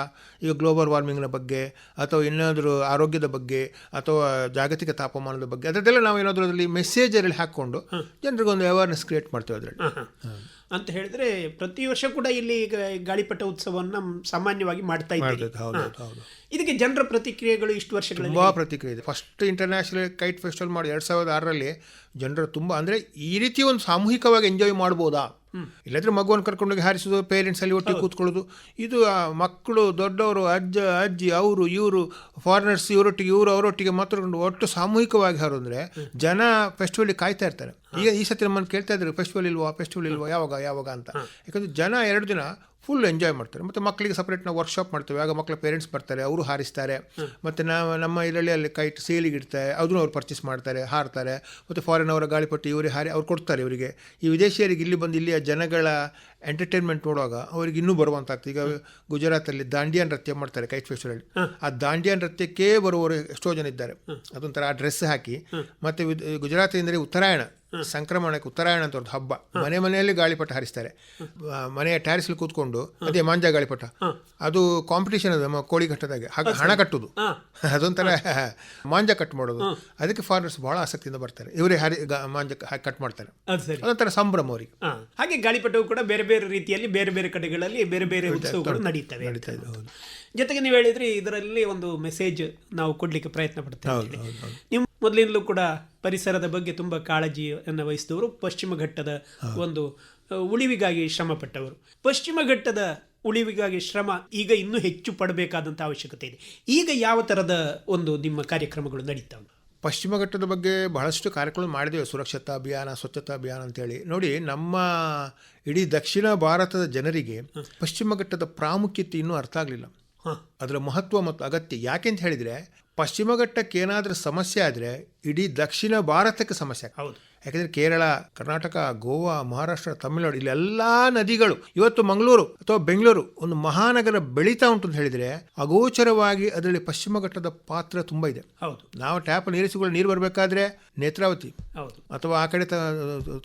ಈಗ ಗ್ಲೋಬಲ್ ವಾರ್ಮಿಂಗ್ನ ಬಗ್ಗೆ ಅಥವಾ ಇನ್ನೇನಾದರೂ ಆರೋಗ್ಯದ ಬಗ್ಗೆ ಅಥವಾ ಜಾಗತಿಕ ತಾಪಮಾನದ ಬಗ್ಗೆ ಅದರದ್ದೆಲ್ಲ ನಾವು ಏನಾದರೂ ಅದರಲ್ಲಿ ಮೆಸೇಜಲ್ಲಿ ಹಾಕ್ಕೊಂಡು ಜನರಿಗೆ ಒಂದು ಅವೇರ್ನೆಸ್ ಕ್ರಿಯೇಟ್ ಮಾಡ್ತೇವೆ ಅದರಲ್ಲಿ. ಅಂತ ಹೇಳಿದ್ರೆ ಪ್ರತಿ ವರ್ಷ ಕೂಡ ಇಲ್ಲಿ ಗಾಳಿಪಟ ಉತ್ಸವವನ್ನು ಸಾಮಾನ್ಯವಾಗಿ ಮಾಡ್ತಾ ಇದ್ದೀವಿ ಹೌದು ಹೌದು ಹೌದು. ಇದಕ್ಕೆ ಜನರ ಪ್ರತಿಕ್ರಿಯೆಗಳು ಇಷ್ಟು ವರ್ಷಗಳಲ್ಲಿ? ತುಂಬ ಪ್ರತಿಕ್ರಿಯೆ ಇದೆ. ಫಸ್ಟ್ ಇಂಟರ್ನ್ಯಾಷನಲ್ ಕೈಟ್ ಫೆಸ್ಟಿವಲ್ ಮಾಡಿ ಎರಡು ಸಾವಿರದ ಆರರಲ್ಲಿ ಜನರು ತುಂಬ ಅಂದರೆ ಈ ರೀತಿ ಒಂದು ಸಾಮೂಹಿಕವಾಗಿ ಎಂಜಾಯ್ ಮಾಡ್ಬೋದಾ? ಇಲ್ಲಾಂದ್ರೆ ಮಗುವನ್ನು ಕರ್ಕೊಂಡೋಗಿ ಹಾರಿಸೋದು ಪೇರೆಂಟ್ಸ್ ಅಲ್ಲಿ ಒಟ್ಟಿಗೆ ಕೂತ್ಕೊಳ್ಳೋದು ಇದು ಮಕ್ಕಳು ದೊಡ್ಡವರು ಅಜ್ಜ ಅಜ್ಜಿ ಅವರು ಇವರು ಫಾರಿನರ್ಸ್ ಇವರೊಟ್ಟಿಗೆ ಇವರು ಅವರೊಟ್ಟಿಗೆ ಮಾತಾಡ್ಕೊಂಡು ಒಟ್ಟು ಸಾಮೂಹಿಕವಾಗಿ ಹಾರು ಅಂದರೆ ಜನ ಫೆಸ್ಟಿವಲ್ ಕಾಯ್ತಾ ಇರ್ತಾರೆ. ಈಗ ಈ ಸತಿ ನಮ್ಮನ್ನು ಕೇಳ್ತಾ ಇದ್ರು ಫೆಸ್ಟಿವಲ್ ಇಲ್ವಾ ಫೆಸ್ಟಿವಲ್ ಇಲ್ವಾ ಯಾವಾಗ ಯಾವಾಗ ಅಂತ. ಯಾಕಂದ್ರೆ ಜನ ಎರಡು ದಿನ ಫುಲ್ ಎಂಜಾಯ್ ಮಾಡ್ತಾರೆ. ಮತ್ತು ಮಕ್ಕಳಿಗೆ ಸಪ್ರೇಟ್ ನಾವು ವರ್ಕ್ಶಾಪ್ ಮಾಡ್ತೇವೆ. ಆಗ ಮಕ್ಕಳ ಪೇರೆಂಟ್ಸ್ ಬರ್ತಾರೆ ಅವರು ಹಾರಿಸ್ತಾರೆ. ಮತ್ತು ನಾವು ನಮ್ಮ ಇದರಲ್ಲಿ ಅಲ್ಲಿ ಕೈಟ್ ಸೇಲಿಗೆ ಇಡ್ತಾರೆ. ಅದನ್ನು ಅವ್ರು ಪರ್ಚೇಸ್ ಮಾಡ್ತಾರೆ ಹಾರ್ತಾರೆ. ಮತ್ತು ಫಾರಿನ್ ಅವರ ಗಾಳಿಪಟ್ಟು ಇವರೇ ಹಾರಿ ಅವ್ರು ಕೊಡ್ತಾರೆ ಇವರಿಗೆ. ಈ ವಿದೇಶಿಯರಿಗೆ ಇಲ್ಲಿ ಬಂದು ಇಲ್ಲಿಯ ಜನಗಳ ಎಂಟರ್ಟೈನ್ಮೆಂಟ್ ನೋಡುವಾಗ ಅವರಿಗೆ ಇನ್ನೂ ಬರುವಂತಾಗ್ತದೆ. ಈಗ ಗುಜರಾತಲ್ಲಿ ದಾಂಡಿಯಾ ನೃತ್ಯ ಮಾಡ್ತಾರೆ ಕೈಟ್ ಫೆಸ್ಟಿವಲ್ ಆ ದಾಂಡಿಯಾ ನೃತ್ಯಕ್ಕೆ ಬರುವವರು ಎಷ್ಟೋ ಜನ ಇದ್ದಾರೆ. ಅದೊಂಥರ ಆ ಡ್ರೆಸ್ ಹಾಕಿ. ಮತ್ತು ಗುಜರಾತಿಂದರೆ ಉತ್ತರಾಯಣ. ಸಂಕ್ರಮಣಕ್ಕೆ ಉತ್ತರಾಯಣ ಅಂತ ಒಂದು ಹಬ್ಬ. ಮನೆ ಮನೆಯಲ್ಲಿ ಗಾಳಿಪಟ ಹಾರಿಸ್ತಾರೆ. ಮನೆಯ ಟ್ಯಾರಿಸಲ್ಲಿ ಕೂತ್ಕೊಂಡು ಅದೇ ಮಾಂಜ ಗಾಳಿಪಟ. ಅದು ಕಾಂಪಿಟೇಷನ್ ಅದು ನಮ್ಮ ಕೋಳಿ ಕಟ್ಟದಾಗೆ ಹಾಗೆ ಹಣ ಕಟ್ಟುದು. ಅದೊಂಥರ ಮಾಂಜ ಕಟ್ ಮಾಡೋದು. ಅದಕ್ಕೆ ಫಾರಿನರ್ಸ್ ಬಹಳ ಆಸಕ್ತಿಯಿಂದ ಬರ್ತಾರೆ. ಇವರೇ ಹಾರಿ ಮಾಂಜ ಕಟ್ ಮಾಡ್ತಾರೆ. ಅದೊಂಥರ ಸಂಭ್ರಮ ಅವರಿಗೆ. ಹಾಗೆ ಗಾಳಿಪಟವು ಕೂಡ ಬೇರೆ ಬೇರೆ ರೀತಿಯಲ್ಲಿ ಬೇರೆ ಬೇರೆ ಕಡೆಗಳಲ್ಲಿ ಬೇರೆ ಬೇರೆ ಉತ್ಸವಗಳು ನಡೀತವೆ. ಜೊತೆಗೆ ನೀವು ಹೇಳಿದ್ರಿ ಇದರಲ್ಲಿ ಒಂದು ಮೆಸೇಜ್ ನಾವು ಕೊಡ್ಲಿಕ್ಕೆ ಪ್ರಯತ್ನ ಪಡ್ತೇವೆ ಹೌದು ಅಂತ ಮೊದಲಿಂದಲೂ ಕೂಡ ಪರಿಸರದ ಬಗ್ಗೆ ತುಂಬ ಕಾಳಜಿಯನ್ನು ವಹಿಸಿದವರು. ಪಶ್ಚಿಮ ಘಟ್ಟದ ಒಂದು ಉಳಿವಿಗಾಗಿ ಶ್ರಮ ಪಟ್ಟವರು. ಪಶ್ಚಿಮ ಘಟ್ಟದ ಉಳಿವಿಗಾಗಿ ಶ್ರಮ ಈಗ ಇನ್ನೂ ಹೆಚ್ಚು ಪಡಬೇಕಾದಂಥ ಅವಶ್ಯಕತೆ ಇದೆ. ಈಗ ಯಾವ ಥರದ ಒಂದು ನಿಮ್ಮ ಕಾರ್ಯಕ್ರಮಗಳು ನಡೀತಾವೆ? ಪಶ್ಚಿಮ ಘಟ್ಟದ ಬಗ್ಗೆ ಬಹಳಷ್ಟು ಕಾರ್ಯಕ್ರಮ ಮಾಡಿದ್ದೇವೆ ಸುರಕ್ಷತಾ ಅಭಿಯಾನ ಸ್ವಚ್ಛತಾ ಅಭಿಯಾನ ಅಂತೇಳಿ. ನೋಡಿ ನಮ್ಮ ಇಡೀ ದಕ್ಷಿಣ ಭಾರತದ ಜನರಿಗೆ ಪಶ್ಚಿಮ ಘಟ್ಟದ ಪ್ರಾಮುಖ್ಯತೆ ಇನ್ನೂ ಅರ್ಥ ಆಗಲಿಲ್ಲ. ಅದರ ಮಹತ್ವ ಮತ್ತು ಅಗತ್ಯ ಯಾಕೆಂತ ಹೇಳಿದರೆ ಪಶ್ಚಿಮ ಘಟ್ಟಕ್ಕೆ ಏನಾದರೂ ಸಮಸ್ಯೆ ಆದರೆ ಇಡೀ ದಕ್ಷಿಣ ಭಾರತಕ್ಕೆ ಸಮಸ್ಯೆ ಹೌದು. ಯಾಕೆಂದರೆ ಕೇರಳ ಕರ್ನಾಟಕ ಗೋವಾ ಮಹಾರಾಷ್ಟ್ರ ತಮಿಳುನಾಡು ಇಲ್ಲೆಲ್ಲ ನದಿಗಳು ಇವತ್ತು ಮಂಗಳೂರು ಅಥವಾ ಬೆಂಗಳೂರು ಒಂದು ಮಹಾನಗರ ಬೆಳೀತಾ ಉಂಟು ಅಂತ ಹೇಳಿದರೆ ಅಗೋಚರವಾಗಿ ಅದರಲ್ಲಿ ಪಶ್ಚಿಮ ಘಟ್ಟದ ಪಾತ್ರ ತುಂಬ ಇದೆ. ಹೌದು. ನಾವು ಟ್ಯಾಪ್ ನೀರಿಸಿಕೊಳ್ಳೋ ನೀರು ಬರಬೇಕಾದ್ರೆ ನೇತ್ರಾವತಿ ಹೌದು. ಅಥವಾ ಆ ಕಡೆ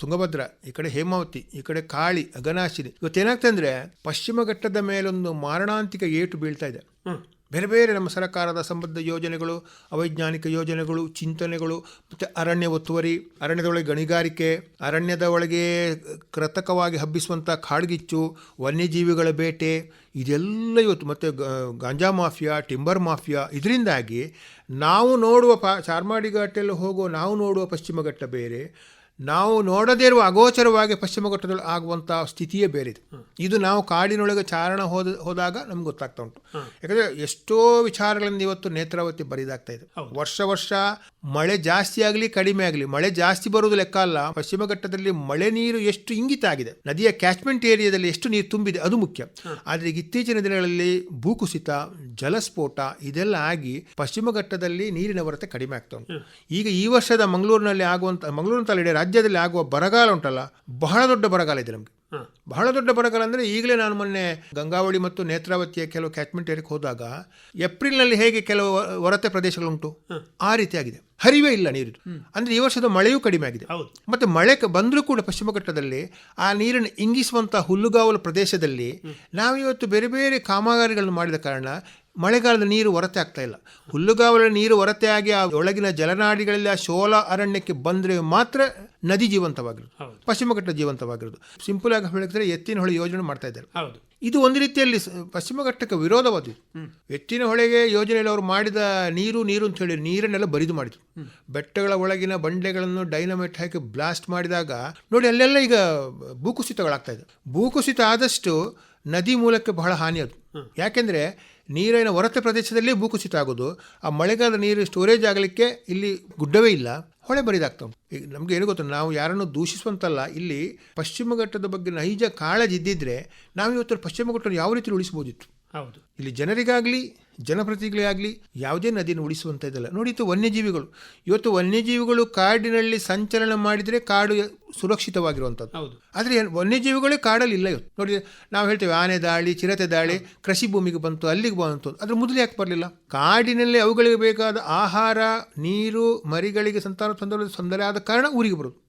ತುಂಗಭದ್ರ ಈ ಕಡೆ ಹೇಮಾವತಿ ಈ ಕಡೆ ಕಾಳಿ ಅಗನಾಶಿನಿ. ಇವತ್ತೇನಾಗ್ತದೆ ಅಂದರೆ ಪಶ್ಚಿಮ ಘಟ್ಟದ ಮೇಲೊಂದು ಮಾರಣಾಂತಿಕ ಏಟು ಬೀಳ್ತಾ ಇದೆ. ಬೇರೆ ಬೇರೆ ನಮ್ಮ ಸರ್ಕಾರದ ಸಂಬದ್ಧ ಯೋಜನೆಗಳು, ಅವೈಜ್ಞಾನಿಕ ಯೋಜನೆಗಳು, ಚಿಂತನೆಗಳು, ಮತ್ತು ಅರಣ್ಯ ಒತ್ತುವರಿ ಅರಣ್ಯದ ಒಳಗೆ ಗಣಿಗಾರಿಕೆ, ಅರಣ್ಯದ ಒಳಗೆ ಕೃತಕವಾಗಿ ಹಬ್ಬಿಸುವಂಥ ಕಾಡ್ಗಿಚ್ಚು, ವನ್ಯಜೀವಿಗಳ ಬೇಟೆ, ಇದೆಲ್ಲ ಇವತ್ತು ಮತ್ತು ಗಾಂಜಾ ಮಾಫಿಯಾ, ಟಿಂಬರ್ ಮಾಫಿಯಾ ಇದರಿಂದಾಗಿ ನಾವು ನೋಡುವ ಪ, ಚಾರ್ಮಾಡಿ ಘಾಟೆಯಲ್ಲಿ ಹೋಗುವ ನಾವು ನೋಡುವ ಪಶ್ಚಿಮ ಘಟ್ಟ ಬೇರೆ ನಾವು ನೋಡದೇ ಇರುವ ಅಗೋಚರವಾಗಿ ಪಶ್ಚಿಮ ಘಟ್ಟದಲ್ಲಿ ಆಗುವಂಥ ಸ್ಥಿತಿಯೇ ಬೇರೆ ಇದೆ ಇದು ನಾವು ಕಾಡಿನೊಳಗೆ ಚಾರಣ ಹೋದ ಹೋದಾಗ ನಮ್ಗೆ ಗೊತ್ತಾಗ್ತಾ ಉಂಟು. ಯಾಕಂದರೆ ಎಷ್ಟೋ ವಿಚಾರಗಳಿಂದ ಇವತ್ತು ನೇತ್ರಾವತಿ ಬರಿದಾಗ್ತಾ ಇದೆ. ವರ್ಷ ವರ್ಷ ಮಳೆ ಜಾಸ್ತಿ ಆಗಲಿ ಕಡಿಮೆ ಆಗಲಿ ಮಳೆ ಜಾಸ್ತಿ ಬರುವುದು ಲೆಕ್ಕ ಅಲ್ಲ ಪಶ್ಚಿಮ ಘಟ್ಟದಲ್ಲಿ ಮಳೆ ನೀರು ಎಷ್ಟು ಇಂಗಿತ ಆಗಿದೆ ನದಿಯ ಕ್ಯಾಚ್ಮೆಂಟ್ ಏರಿಯಾದಲ್ಲಿ ಎಷ್ಟು ನೀರು ತುಂಬಿದೆ ಅದು ಮುಖ್ಯ. ಆದರೆ ಇತ್ತೀಚಿನ ದಿನಗಳಲ್ಲಿ ಭೂಕುಸಿತ ಜಲಸ್ಫೋಟ ಇದೆಲ್ಲ ಆಗಿ ಪಶ್ಚಿಮ ಘಟ್ಟದಲ್ಲಿ ನೀರಿನ ಹೊರತೆ ಕಡಿಮೆ ಆಗ್ತಾ ಉಂಟು. ಈಗ ಈ ವರ್ಷದ ಮಂಗಳೂರಿನಲ್ಲಿ ಆಗುವಂಥ ಮಂಗಳೂರು ಅಂತ ಇಡೀ ರಾಜ್ಯದಲ್ಲಿ ಆಗುವ ಬರಗಾಲ ಉಂಟಲ್ಲ ಬಹಳ ದೊಡ್ಡ ಬರಗಾಲ ಇದೆ ನಮಗೆ. ಬಹಳ ದೊಡ್ಡ ಬರಗಾಲ ಅಂದರೆ ಈಗಲೇ ನಾನು ಮೊನ್ನೆ ಗಂಗಾವಳಿ ಮತ್ತು ನೇತ್ರಾವತಿಯ ಕೆಲವು ಕ್ಯಾಚ್ಮೆಂಟ್ ಏರಿಯಾಕ್ಕೆ ಹೋದಾಗ ಏಪ್ರಿಲ್ನಲ್ಲಿ ಹೇಗೆ ಕೆಲವು ಹೊರತೆ ಪ್ರದೇಶಗಳುಂಟು ಆ ರೀತಿಯಾಗಿದೆ. ಹರಿವೇ ಇಲ್ಲ ನೀರು ಅಂದರೆ ಈ ವರ್ಷದ ಮಳೆಯೂ ಕಡಿಮೆ ಆಗಿದೆ. ಮತ್ತು ಮಳೆ ಬಂದರೂ ಕೂಡ ಪಶ್ಚಿಮ ಘಟ್ಟದಲ್ಲಿ ಆ ನೀರನ್ನು ಇಂಗಿಸುವಂಥ ಹುಲ್ಲುಗಾವಲು ಪ್ರದೇಶದಲ್ಲಿ ನಾವಿವತ್ತು ಬೇರೆ ಬೇರೆ ಕಾಮಗಾರಿಗಳನ್ನು ಮಾಡಿದ ಕಾರಣ ಮಳೆಗಾಲದ ನೀರು ಹೊರತೆ ಆಗ್ತಾ ಇಲ್ಲ. ಹುಲ್ಲುಗಾವಲ ನೀರು ಹೊರತೆ ಆಗಿ ಆ ಒಳಗಿನ ಜಲನಾಡಿಗಳಲ್ಲಿ ಆ ಶೋಲ ಅರಣ್ಯಕ್ಕೆ ಬಂದರೆ ಮಾತ್ರ ನದಿ ಜೀವಂತವಾಗಿರೋದು. ಹೌದು. ಪಶ್ಚಿಮ ಘಟ್ಟ ಜೀವಂತವಾಗಿರೋದು. ಸಿಂಪಲ್ ಆಗಿ ಹೇಳಿದ್ರೆ ಎತ್ತಿನ ಹೊಳೆ ಯೋಜನೆ ಮಾಡ್ತಾ ಇದ್ದಾರೆ. ಇದು ಒಂದು ರೀತಿಯಲ್ಲಿ ಪಶ್ಚಿಮ ಘಟ್ಟಕ್ಕೆ ವಿರೋಧವಾದ ಎತ್ತಿನ ಹೊಳೆಗೆ ಯೋಜನೆಯಲ್ಲಿ ಅವರು ಮಾಡಿದ ನೀರು ನೀರು ಅಂತ ಹೇಳಿ ನೀರನ್ನೆಲ್ಲ ಬರಿದು ಮಾಡಿದ್ರು. ಬೆಟ್ಟಗಳ ಒಳಗಿನ ಬಂಡೆಗಳನ್ನು ಡೈನಮೈಟ್ ಹಾಕಿ ಬ್ಲಾಸ್ಟ್ ಮಾಡಿದಾಗ ನೋಡಿ ಅಲ್ಲೆಲ್ಲ ಈಗ ಭೂಕುಸಿತಗಳಾಗ್ತಾ ಇದೆ. ಭೂಕುಸಿತ ಆದಷ್ಟು ನದಿ ಮೂಲಕ್ಕೆ ಬಹಳ ಹಾನಿ ಅದು. ಯಾಕೆಂದರೆ ನೀರಿನ ಹೊರತೆ ಪ್ರದೇಶದಲ್ಲಿ ಭೂಕುಸಿತ ಆಗೋದು ಆ ಮಳೆಗಾಲದ ನೀರು ಸ್ಟೋರೇಜ್ ಆಗಲಿಕ್ಕೆ ಇಲ್ಲಿ ಗುಡ್ಡವೇ ಇಲ್ಲ. ಹೊಳೆ ಬರಿದಾಗ್ತಾ ಉಂಟು. ಈಗ ನಮಗೆ ಏನು ಗೊತ್ತು ನಾವು ಯಾರನ್ನು ದೂಷಿಸುವಂತಲ್ಲ ಇಲ್ಲಿ ಪಶ್ಚಿಮ ಘಟ್ಟದ ಬಗ್ಗೆ ನೈಜ ಕಾಳಜಿ ಇದ್ದಿದ್ರೆ ನಾವು ಇವತ್ತು ಪಶ್ಚಿಮ ಘಟ್ಟವನ್ನು ಯಾವ ರೀತಿ ಉಳಿಸಬಹುದಿತ್ತು? ಹೌದು. ಇಲ್ಲಿ ಜನರಿಗಾಗಲಿ ಜನಪ್ರತಿನಿಧಿಗಳಿಗಾಗಲಿ ಯಾವುದೇ ನದಿಯನ್ನು ಉಳಿಸುವಂಥ ಇದಲ್ಲ. ನೋಡಿ ಇದು ವನ್ಯಜೀವಿಗಳು. ಇವತ್ತು ವನ್ಯಜೀವಿಗಳು ಕಾಡಿನಲ್ಲಿ ಸಂಚಲನ ಮಾಡಿದರೆ ಕಾಡು ಸುರಕ್ಷಿತವಾಗಿರುವಂಥದ್ದು ಹೌದು. ಆದರೆ ವನ್ಯಜೀವಿಗಳೇ ಕಾಡಲ್ಲಿ ಇಲ್ಲ ಇವತ್ತು. ನೋಡಿ ನಾವು ಹೇಳ್ತೇವೆ ಆನೆ ದಾಳಿ ಚಿರತೆ ದಾಳಿ ಕೃಷಿ ಭೂಮಿಗೆ ಬಂತು ಅಲ್ಲಿಗೆ ಬಂತು. ಅದ್ರ ಮೊದಲು ಯಾಕೆ ಬರಲಿಲ್ಲ? ಕಾಡಿನಲ್ಲಿ ಅವುಗಳಿಗೆ ಬೇಕಾದ ಆಹಾರ ನೀರು ಮರಿಗಳಿಗೆ ಸಂತಾನ ತೊಂದರೆ ತೊಂದರೆ ಆದ ಕಾರಣ ಊರಿಗೆ ಬರೋದು.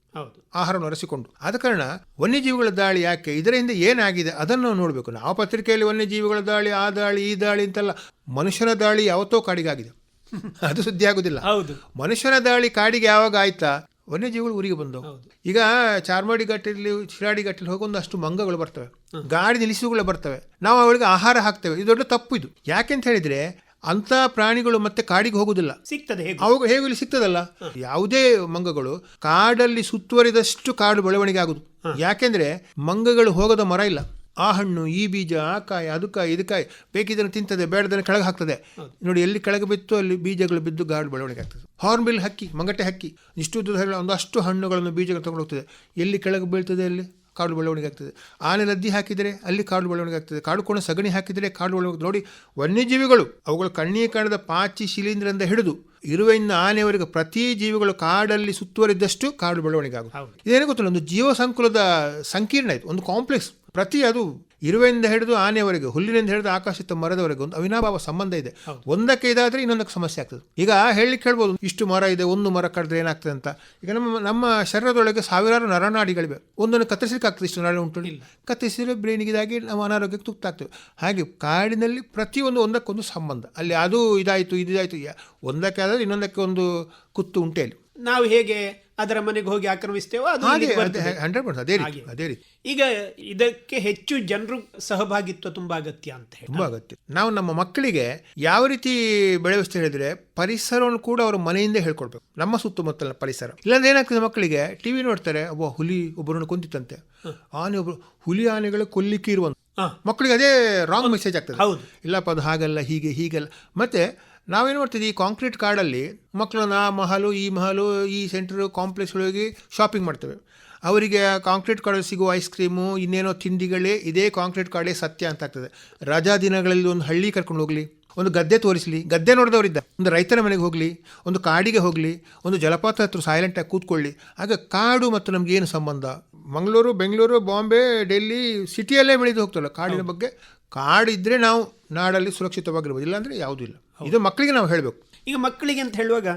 ಆಹಾರವನ್ನು ಅರಸಿಕೊಂಡು. ಆದ ಕಾರಣ ವನ್ಯಜೀವಿಗಳ ದಾಳಿ ಯಾಕೆ? ಇದರಿಂದ ಏನಾಗಿದೆ? ಅದನ್ನು ನಾವು ನೋಡಬೇಕು. ನಾವು ಪತ್ರಿಕೆಯಲ್ಲಿ ವನ್ಯಜೀವಿಗಳ ದಾಳಿ ಆ ದಾಳಿ ಈ ದಾಳಿ ಅಂತೆಲ್ಲ. ಮನುಷ್ಯನ ದಾಳಿ ಯಾವತ್ತೋ ಕಾಡಿಗಾಗಿದೆ. ಅದು ಸುದ್ದಿ ಆಗುದಿಲ್ಲ. ಹೌದು. ಮನುಷ್ಯನ ದಾಳಿ ಕಾಡಿಗೆ ಯಾವಾಗ ಆಯ್ತಾ? ವನ್ಯಜೀವಿಗಳು ಊರಿಗೆ ಬಂದವು. ಈಗ ಚಾರ್ಮಾಡಿ ಘಟ್ಟಲ್ಲಿ ಶಿರಾಡಿ ಘಟ್ಟಲ್ಲಿ ಹೋಗೊಂದು ಅಷ್ಟು ಮಂಗಗಳು ಬರ್ತವೆ. ಗಾಡಿ ನಿಲ್ಲಿಸುಗಳು ಬರ್ತವೆ. ನಾವು ಅವಳಿಗೆ ಆಹಾರ ಹಾಕ್ತೇವೆ. ಇದು ದೊಡ್ಡ ತಪ್ಪು ಇದು. ಯಾಕೆಂತ ಹೇಳಿದ್ರೆ ಅಂತ ಪ್ರಾಣಿಗಳು ಮತ್ತೆ ಕಾಡಿಗೆ ಹೋಗುದಿಲ್ಲ. ಸಿಗ್ತದೆ ಹೇಗೆ? ಅವು ಹೇಗೆ ಇಲ್ಲಿ ಸಿಗ್ತದಲ್ಲ? ಯಾವುದೇ ಮಂಗಗಳು ಕಾಡಲ್ಲಿ ಸುತ್ತುವರಿದಷ್ಟು ಕಾಡು ಬೆಳವಣಿಗೆ ಆಗುದು. ಯಾಕೆಂದ್ರೆ ಮಂಗಗಳು ಹೋಗದ ಮರ ಇಲ್ಲ. ಆ ಹಣ್ಣು ಈ ಬೀಜ ಆ ಕಾಯಿ ಅದು ಕಾಯಿ ಇದು ಕಾಯಿ ಬೇಕಿದ್ದನ್ನು ತಿಂತದೆ ಬೇಡದನ್ನು ಕೆಳಗೆ ಹಾಕ್ತದೆ. ನೋಡಿ ಎಲ್ಲಿ ಕೆಳಗೆ ಬಿತ್ತು ಅಲ್ಲಿ ಬೀಜಗಳು ಬಿದ್ದು ಗಾಡು ಬೆಳವಣಿಗೆ ಆಗ್ತದೆ. ಹಾರ್ನ್ಬಿಲ್ ಹಕ್ಕಿ ಮಂಗಟೆ ಹಕ್ಕಿ. ಇಷ್ಟು ಒಂದಷ್ಟು ಹಣ್ಣುಗಳನ್ನು ಬೀಜಗಳು ತಗೊಂಡು ಹೋಗ್ತದೆ. ಎಲ್ಲಿ ಕೆಳಗೆ ಬೀಳ್ತದೆ ಅಲ್ಲಿ? ಕಾಡು ಬೆಳವಣಿಗೆ ಆಗ್ತದೆ. ಆನೆ ಲದ್ದಿ ಹಾಕಿದರೆ ಅಲ್ಲಿ ಕಾಡು ಬೆಳವಣಿಗೆ ಆಗ್ತದೆ. ಕಾಡು ಕೋಣ ಸಗಣಿ ಹಾಕಿದರೆ ಕಾಡು ಬೆಳವಣಿಗೆ ನೋಡಿ ವನ್ಯಜೀವಿಗಳು ಅವುಗಳು ಕಣ್ಣಿಗೆ ಕಾಣದ ಪಾಚಿ ಶಿಲೀಂಧ್ರದಿಂದ ಹಿಡಿದು ಇರುವೆಯಿಂದ ಆನೆಯವರೆಗೆ ಪ್ರತಿ ಜೀವಿಗಳು ಕಾಡಲ್ಲಿ ಸುತ್ತುವರಿದಷ್ಟು ಕಾಡು ಬೆಳವಣಿಗೆ ಆಗುತ್ತೆ. ಇದೇನು ಗೊತ್ತಿಲ್ಲ ಒಂದು ಜೀವ ಸಂಕುಲದ ಸಂಕೀರ್ಣ ಇದು ಒಂದು ಕಾಂಪ್ಲೆಕ್ಸ್. ಪ್ರತಿ ಅದು ಇರುವೆಯಿಂದ ಹಿಡಿದು ಆನೆಯವರೆಗೆ ಹುಲ್ಲಿನಿಂದ ಹಿಡಿದು ಆಕಾಶಿತ ಮರದವರೆಗೆ ಒಂದು ಅವಿನಾಭಾವ ಸಂಬಂಧ ಇದೆ. ಒಂದಕ್ಕೆ ಇದಾದರೆ ಇನ್ನೊಂದಕ್ಕೆ ಸಮಸ್ಯೆ ಆಗ್ತದೆ. ಈಗ ಹೇಳಲಿಕ್ಕೆ ಹೇಳ್ಬೋದು ಇಷ್ಟು ಮರ ಇದೆ ಒಂದು ಮರ ಕಡಿದ್ರೆ ಏನಾಗ್ತದೆ ಅಂತ. ಈಗ ನಮ್ಮ ನಮ್ಮ ಶರೀರದೊಳಗೆ ಸಾವಿರಾರು ನರನಾಡಿಗಳಿವೆ. ಒಂದನ್ನು ಕತ್ತರಿಸಲಿಕ್ಕೆ ಆಗ್ತದೆ ಇಷ್ಟು ನಾಳೆ ಉಂಟು. ಕತ್ತರಿಸಿದ್ರೆ ಬ್ರೈನಿಗಿದಾಗಿ ನಾವು ಅನಾರೋಗ್ಯಕ್ಕೆ ತುತ್ತಾಗ್ತೇವೆ. ಹಾಗೆ ಕಾಡಿನಲ್ಲಿ ಪ್ರತಿಯೊಂದು ಒಂದಕ್ಕೊಂದು ಸಂಬಂಧ. ಅಲ್ಲಿ ಅದು ಇದಾಯಿತು ಇದಾಯಿತು. ಒಂದಕ್ಕೆ ಆದರೆ ಇನ್ನೊಂದಕ್ಕೆ ಒಂದು ಕುತ್ತು ಉಂಟೆ ಅಲ್ಲಿ ನಾವು ಹೇಗೆ ಅದರ ಮನೆಗೆ ಹೋಗಿ ಆಕ್ರಮಿಸ್ತೇವೋ ಅದು ಇಲ್ಲಿಗೆ ಬರ್ತದೆ. ಹಂಡ್ರೆಡ್ ಪರ್ಸೆಂಟ್ ಅದೇ ರೀತಿ ಹಾಗೆ. ಅದೇ ರೀತಿ. ಈಗ ಇದಕ್ಕೆ ಹೆಚ್ಚು ಜನರು ಸಹಭಾಗಿತ್ವ ತುಂಬಾ ಅಗತ್ಯ ಅಂತ ಹೇಳಿ ತುಂಬ ಅಗತ್ಯ. ನಾವು ನಮ್ಮ ಮಕ್ಕಳಿಗೆ ಯಾವ ರೀತಿ ಬೆಳೆಸ್ತಾ ಹೇಳಿದ್ರೆ ಪರಿಸರವನ್ನು ಕೂಡ ಅವರು ಮನೆಯಿಂದ ಹೇಳ್ಕೊಡ್ಬೇಕು. ನಮ್ಮ ಸುತ್ತಮುತ್ತಲ ಪರಿಸರ. ಇಲ್ಲಾಂದ್ರೆ ಏನಾಗ್ತದೆ ಮಕ್ಕಳಿಗೆ? ಟಿವಿ ನೋಡ್ತಾರೆ ಒಬ್ಬ ಹುಲಿ ಒಬ್ಬರನ್ನು ಕೊಂದಿತ್ತಂತೆ. ಆನೆ ಒಬ್ರು ಹುಲಿ ಆನೆಗಳು ಕೊಲ್ಲಿಕ್ಕೆ ಇರುವಂತ. ಹಾ. ಮಕ್ಕಳಿಗೆ ಅದೇ ರಾಂಗ್ ಮೆಸೇಜ್ ಆಗ್ತದೆ. ಹೌದು. ಇಲ್ಲಪ್ಪ ಅದು ಹಾಗಲ್ಲ ಹೀಗೆ ಹೀಗೆಲ್ಲ. ಮತ್ತೆ ನಾವೇನು ಮಾಡ್ತಿದ್ವಿ? ಈ ಕಾಂಕ್ರೀಟ್ ಕಾರ್ಡಲ್ಲಿ ಮಕ್ಕಳನ್ನ ಆ ಮಹಲು ಈ ಮಹಲು ಈ ಸೆಂಟರ್ ಕಾಂಪ್ಲೆಕ್ಸ್ ಹೋಗಿ ಶಾಪಿಂಗ್ ಮಾಡ್ತೇವೆ. ಅವರಿಗೆ ಕಾಂಕ್ರೀಟ್ ಕಾರ್ಡಲ್ಲಿ ಸಿಗುವ ಐಸ್ ಕ್ರೀಮು ಇನ್ನೇನೋ ತಿಂಡಿಗಳೇ ಇದೇ ಕಾಂಕ್ರೀಟ್ ಕಾರ್ಡೇ ಸತ್ಯ ಅಂತ ಆಗ್ತದೆ. ರಜಾ ದಿನಗಳಲ್ಲಿ ಒಂದು ಹಳ್ಳಿ ಕರ್ಕೊಂಡು ಹೋಗಲಿ ಒಂದು ಗದ್ದೆ ತೋರಿಸಲಿ. ಗದ್ದೆ ನೋಡಿದವರಿದ್ದ. ಒಂದು ರೈತನ ಮನೆಗೆ ಹೋಗಲಿ ಒಂದು ಕಾಡಿಗೆ ಹೋಗಲಿ ಒಂದು ಜಲಪಾತ ಹತ್ರ ಸೈಲೆಂಟಾಗಿ ಕೂತ್ಕೊಳ್ಳಿ. ಆಗ ಕಾಡು ಮತ್ತು ನಮ್ಗೆ ಏನು ಸಂಬಂಧ? ಮಂಗಳೂರು ಬೆಂಗಳೂರು ಬಾಂಬೆ ಡೆಲ್ಲಿ ಸಿಟಿಯಲ್ಲೇ ಬೆಳೆದು ಹೋಗ್ತಲ್ಲ ಕಾಡಿನ ಬಗ್ಗೆ? ಕಾಡಿದ್ದರೆ ನಾವು ನಾಡಲ್ಲಿ ಸುರಕ್ಷಿತವಾಗಿರ್ಬೋದು. ಇಲ್ಲಾಂದರೆ ಯಾವುದೂ ಇಲ್ಲ. ಇದು ಮಕ್ಕಳಿಗೆ ನಾವು ಹೇಳಬೇಕು. ಈಗ ಮಕ್ಕಳಿಗೆ ಅಂತ ಹೇಳುವಾಗ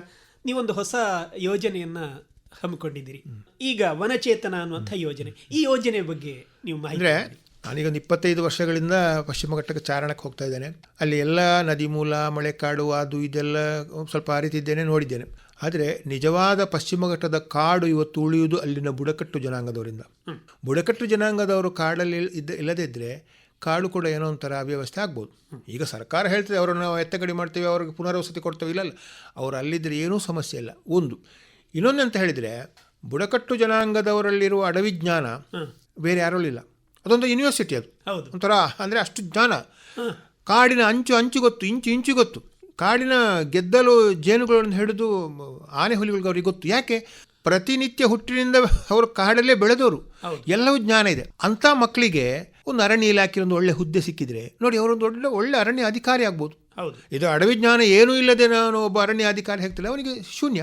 ನೀವೊಂದು ಹೊಸ ಯೋಜನೆಯನ್ನು ಹಮ್ಮಿಕೊಂಡಿದ್ದೀರಿ. ಈಗ ವನಚೇತನ ಅನ್ನುವಂಥ ಯೋಜನೆ. ಈ ಯೋಜನೆ ಬಗ್ಗೆ ನೀವು ಅಂದರೆ. ನಾನೀಗೊಂದು ಇಪ್ಪತ್ತೈದು ವರ್ಷಗಳಿಂದ ಪಶ್ಚಿಮ ಘಟ್ಟಕ್ಕೆ ಚಾರಣಕ್ಕೆ ಹೋಗ್ತಾ ಇದ್ದೇನೆ. ಅಲ್ಲಿ ಎಲ್ಲ ನದಿ ಮೂಲ ಮಳೆ ಕಾಡು ಅದು ಇದೆಲ್ಲ ಸ್ವಲ್ಪ ಅರಿತಿದ್ದೇನೆ ನೋಡಿದ್ದೇನೆ. ಆದರೆ ನಿಜವಾದ ಪಶ್ಚಿಮ ಘಟ್ಟದ ಕಾಡು ಇವತ್ತು ಉಳಿಯುವುದು ಅಲ್ಲಿನ ಬುಡಕಟ್ಟು ಜನಾಂಗದವರಿಂದ. ಬುಡಕಟ್ಟು ಜನಾಂಗದವರು ಕಾಡಲ್ಲಿ ಇದ್ದ ಇಲ್ಲದೇ ಕಾಡು ಕೂಡ ಏನೋ ಒಂಥರ ಅವ್ಯವಸ್ಥೆ ಆಗ್ಬೋದು. ಈಗ ಸರ್ಕಾರ ಹೇಳ್ತದೆ ಅವರನ್ನು ನಾವು ಎತ್ತಗಡಿ ಮಾಡ್ತೀವಿ ಅವ್ರಿಗೆ ಪುನರ್ವಸತಿ ಕೊಡ್ತೇವೆ ಇಲ್ಲಲ್ಲ ಅವರು ಅಲ್ಲಿದ್ದರೆ ಏನೂ ಸಮಸ್ಯೆ ಇಲ್ಲ. ಒಂದು ಇನ್ನೊಂದು ಅಂತ ಹೇಳಿದರೆ ಬುಡಕಟ್ಟು ಜನಾಂಗದವರಲ್ಲಿರುವ ಅಡವಿ ಜ್ಞಾನ ಬೇರೆ ಇಲ್ಲ. ಅದೊಂದು ಯೂನಿವರ್ಸಿಟಿ ಅದು. ಹೌದು. ಒಂಥರ ಅಂದರೆ ಅಷ್ಟು ಜ್ಞಾನ. ಕಾಡಿನ ಅಂಚು ಅಂಚು ಗೊತ್ತು ಇಂಚು ಇಂಚು ಗೊತ್ತು. ಕಾಡಿನ ಗೆದ್ದಲು ಜೇನುಗಳನ್ನು ಹಿಡಿದು ಆನೆ ಹುಲಿಗಳಿಗೆ ಅವ್ರಿಗೆ ಗೊತ್ತು. ಯಾಕೆ? ಪ್ರತಿನಿತ್ಯ ಹುಟ್ಟಿನಿಂದ ಅವರು ಕಾಡಲ್ಲೇ ಬೆಳೆದವರು. ಎಲ್ಲವೂ ಜ್ಞಾನ ಇದೆ. ಅಂಥ ಮಕ್ಕಳಿಗೆ ಒಂದು ಅರಣ್ಯ ಇಲಾಖೆ ಒಂದು ಒಳ್ಳೆ ಹುದ್ದೆ ಸಿಕ್ಕಿದ್ರೆ ನೋಡಿ ಅವರು ದೊಡ್ಡ ಒಳ್ಳೆ ಅರಣ್ಯ ಅಧಿಕಾರಿ ಆಗ್ಬೋದು. ಹೌದು. ಇದು ಅಡವಿ ಜ್ಞಾನ ಏನೂ ಇಲ್ಲದೆ ನಾನು ಒಬ್ಬ ಅರಣ್ಯ ಅಧಿಕಾರಿ ಹೇಳ್ತಿಲ್ಲ ಅವನಿಗೆ ಶೂನ್ಯ.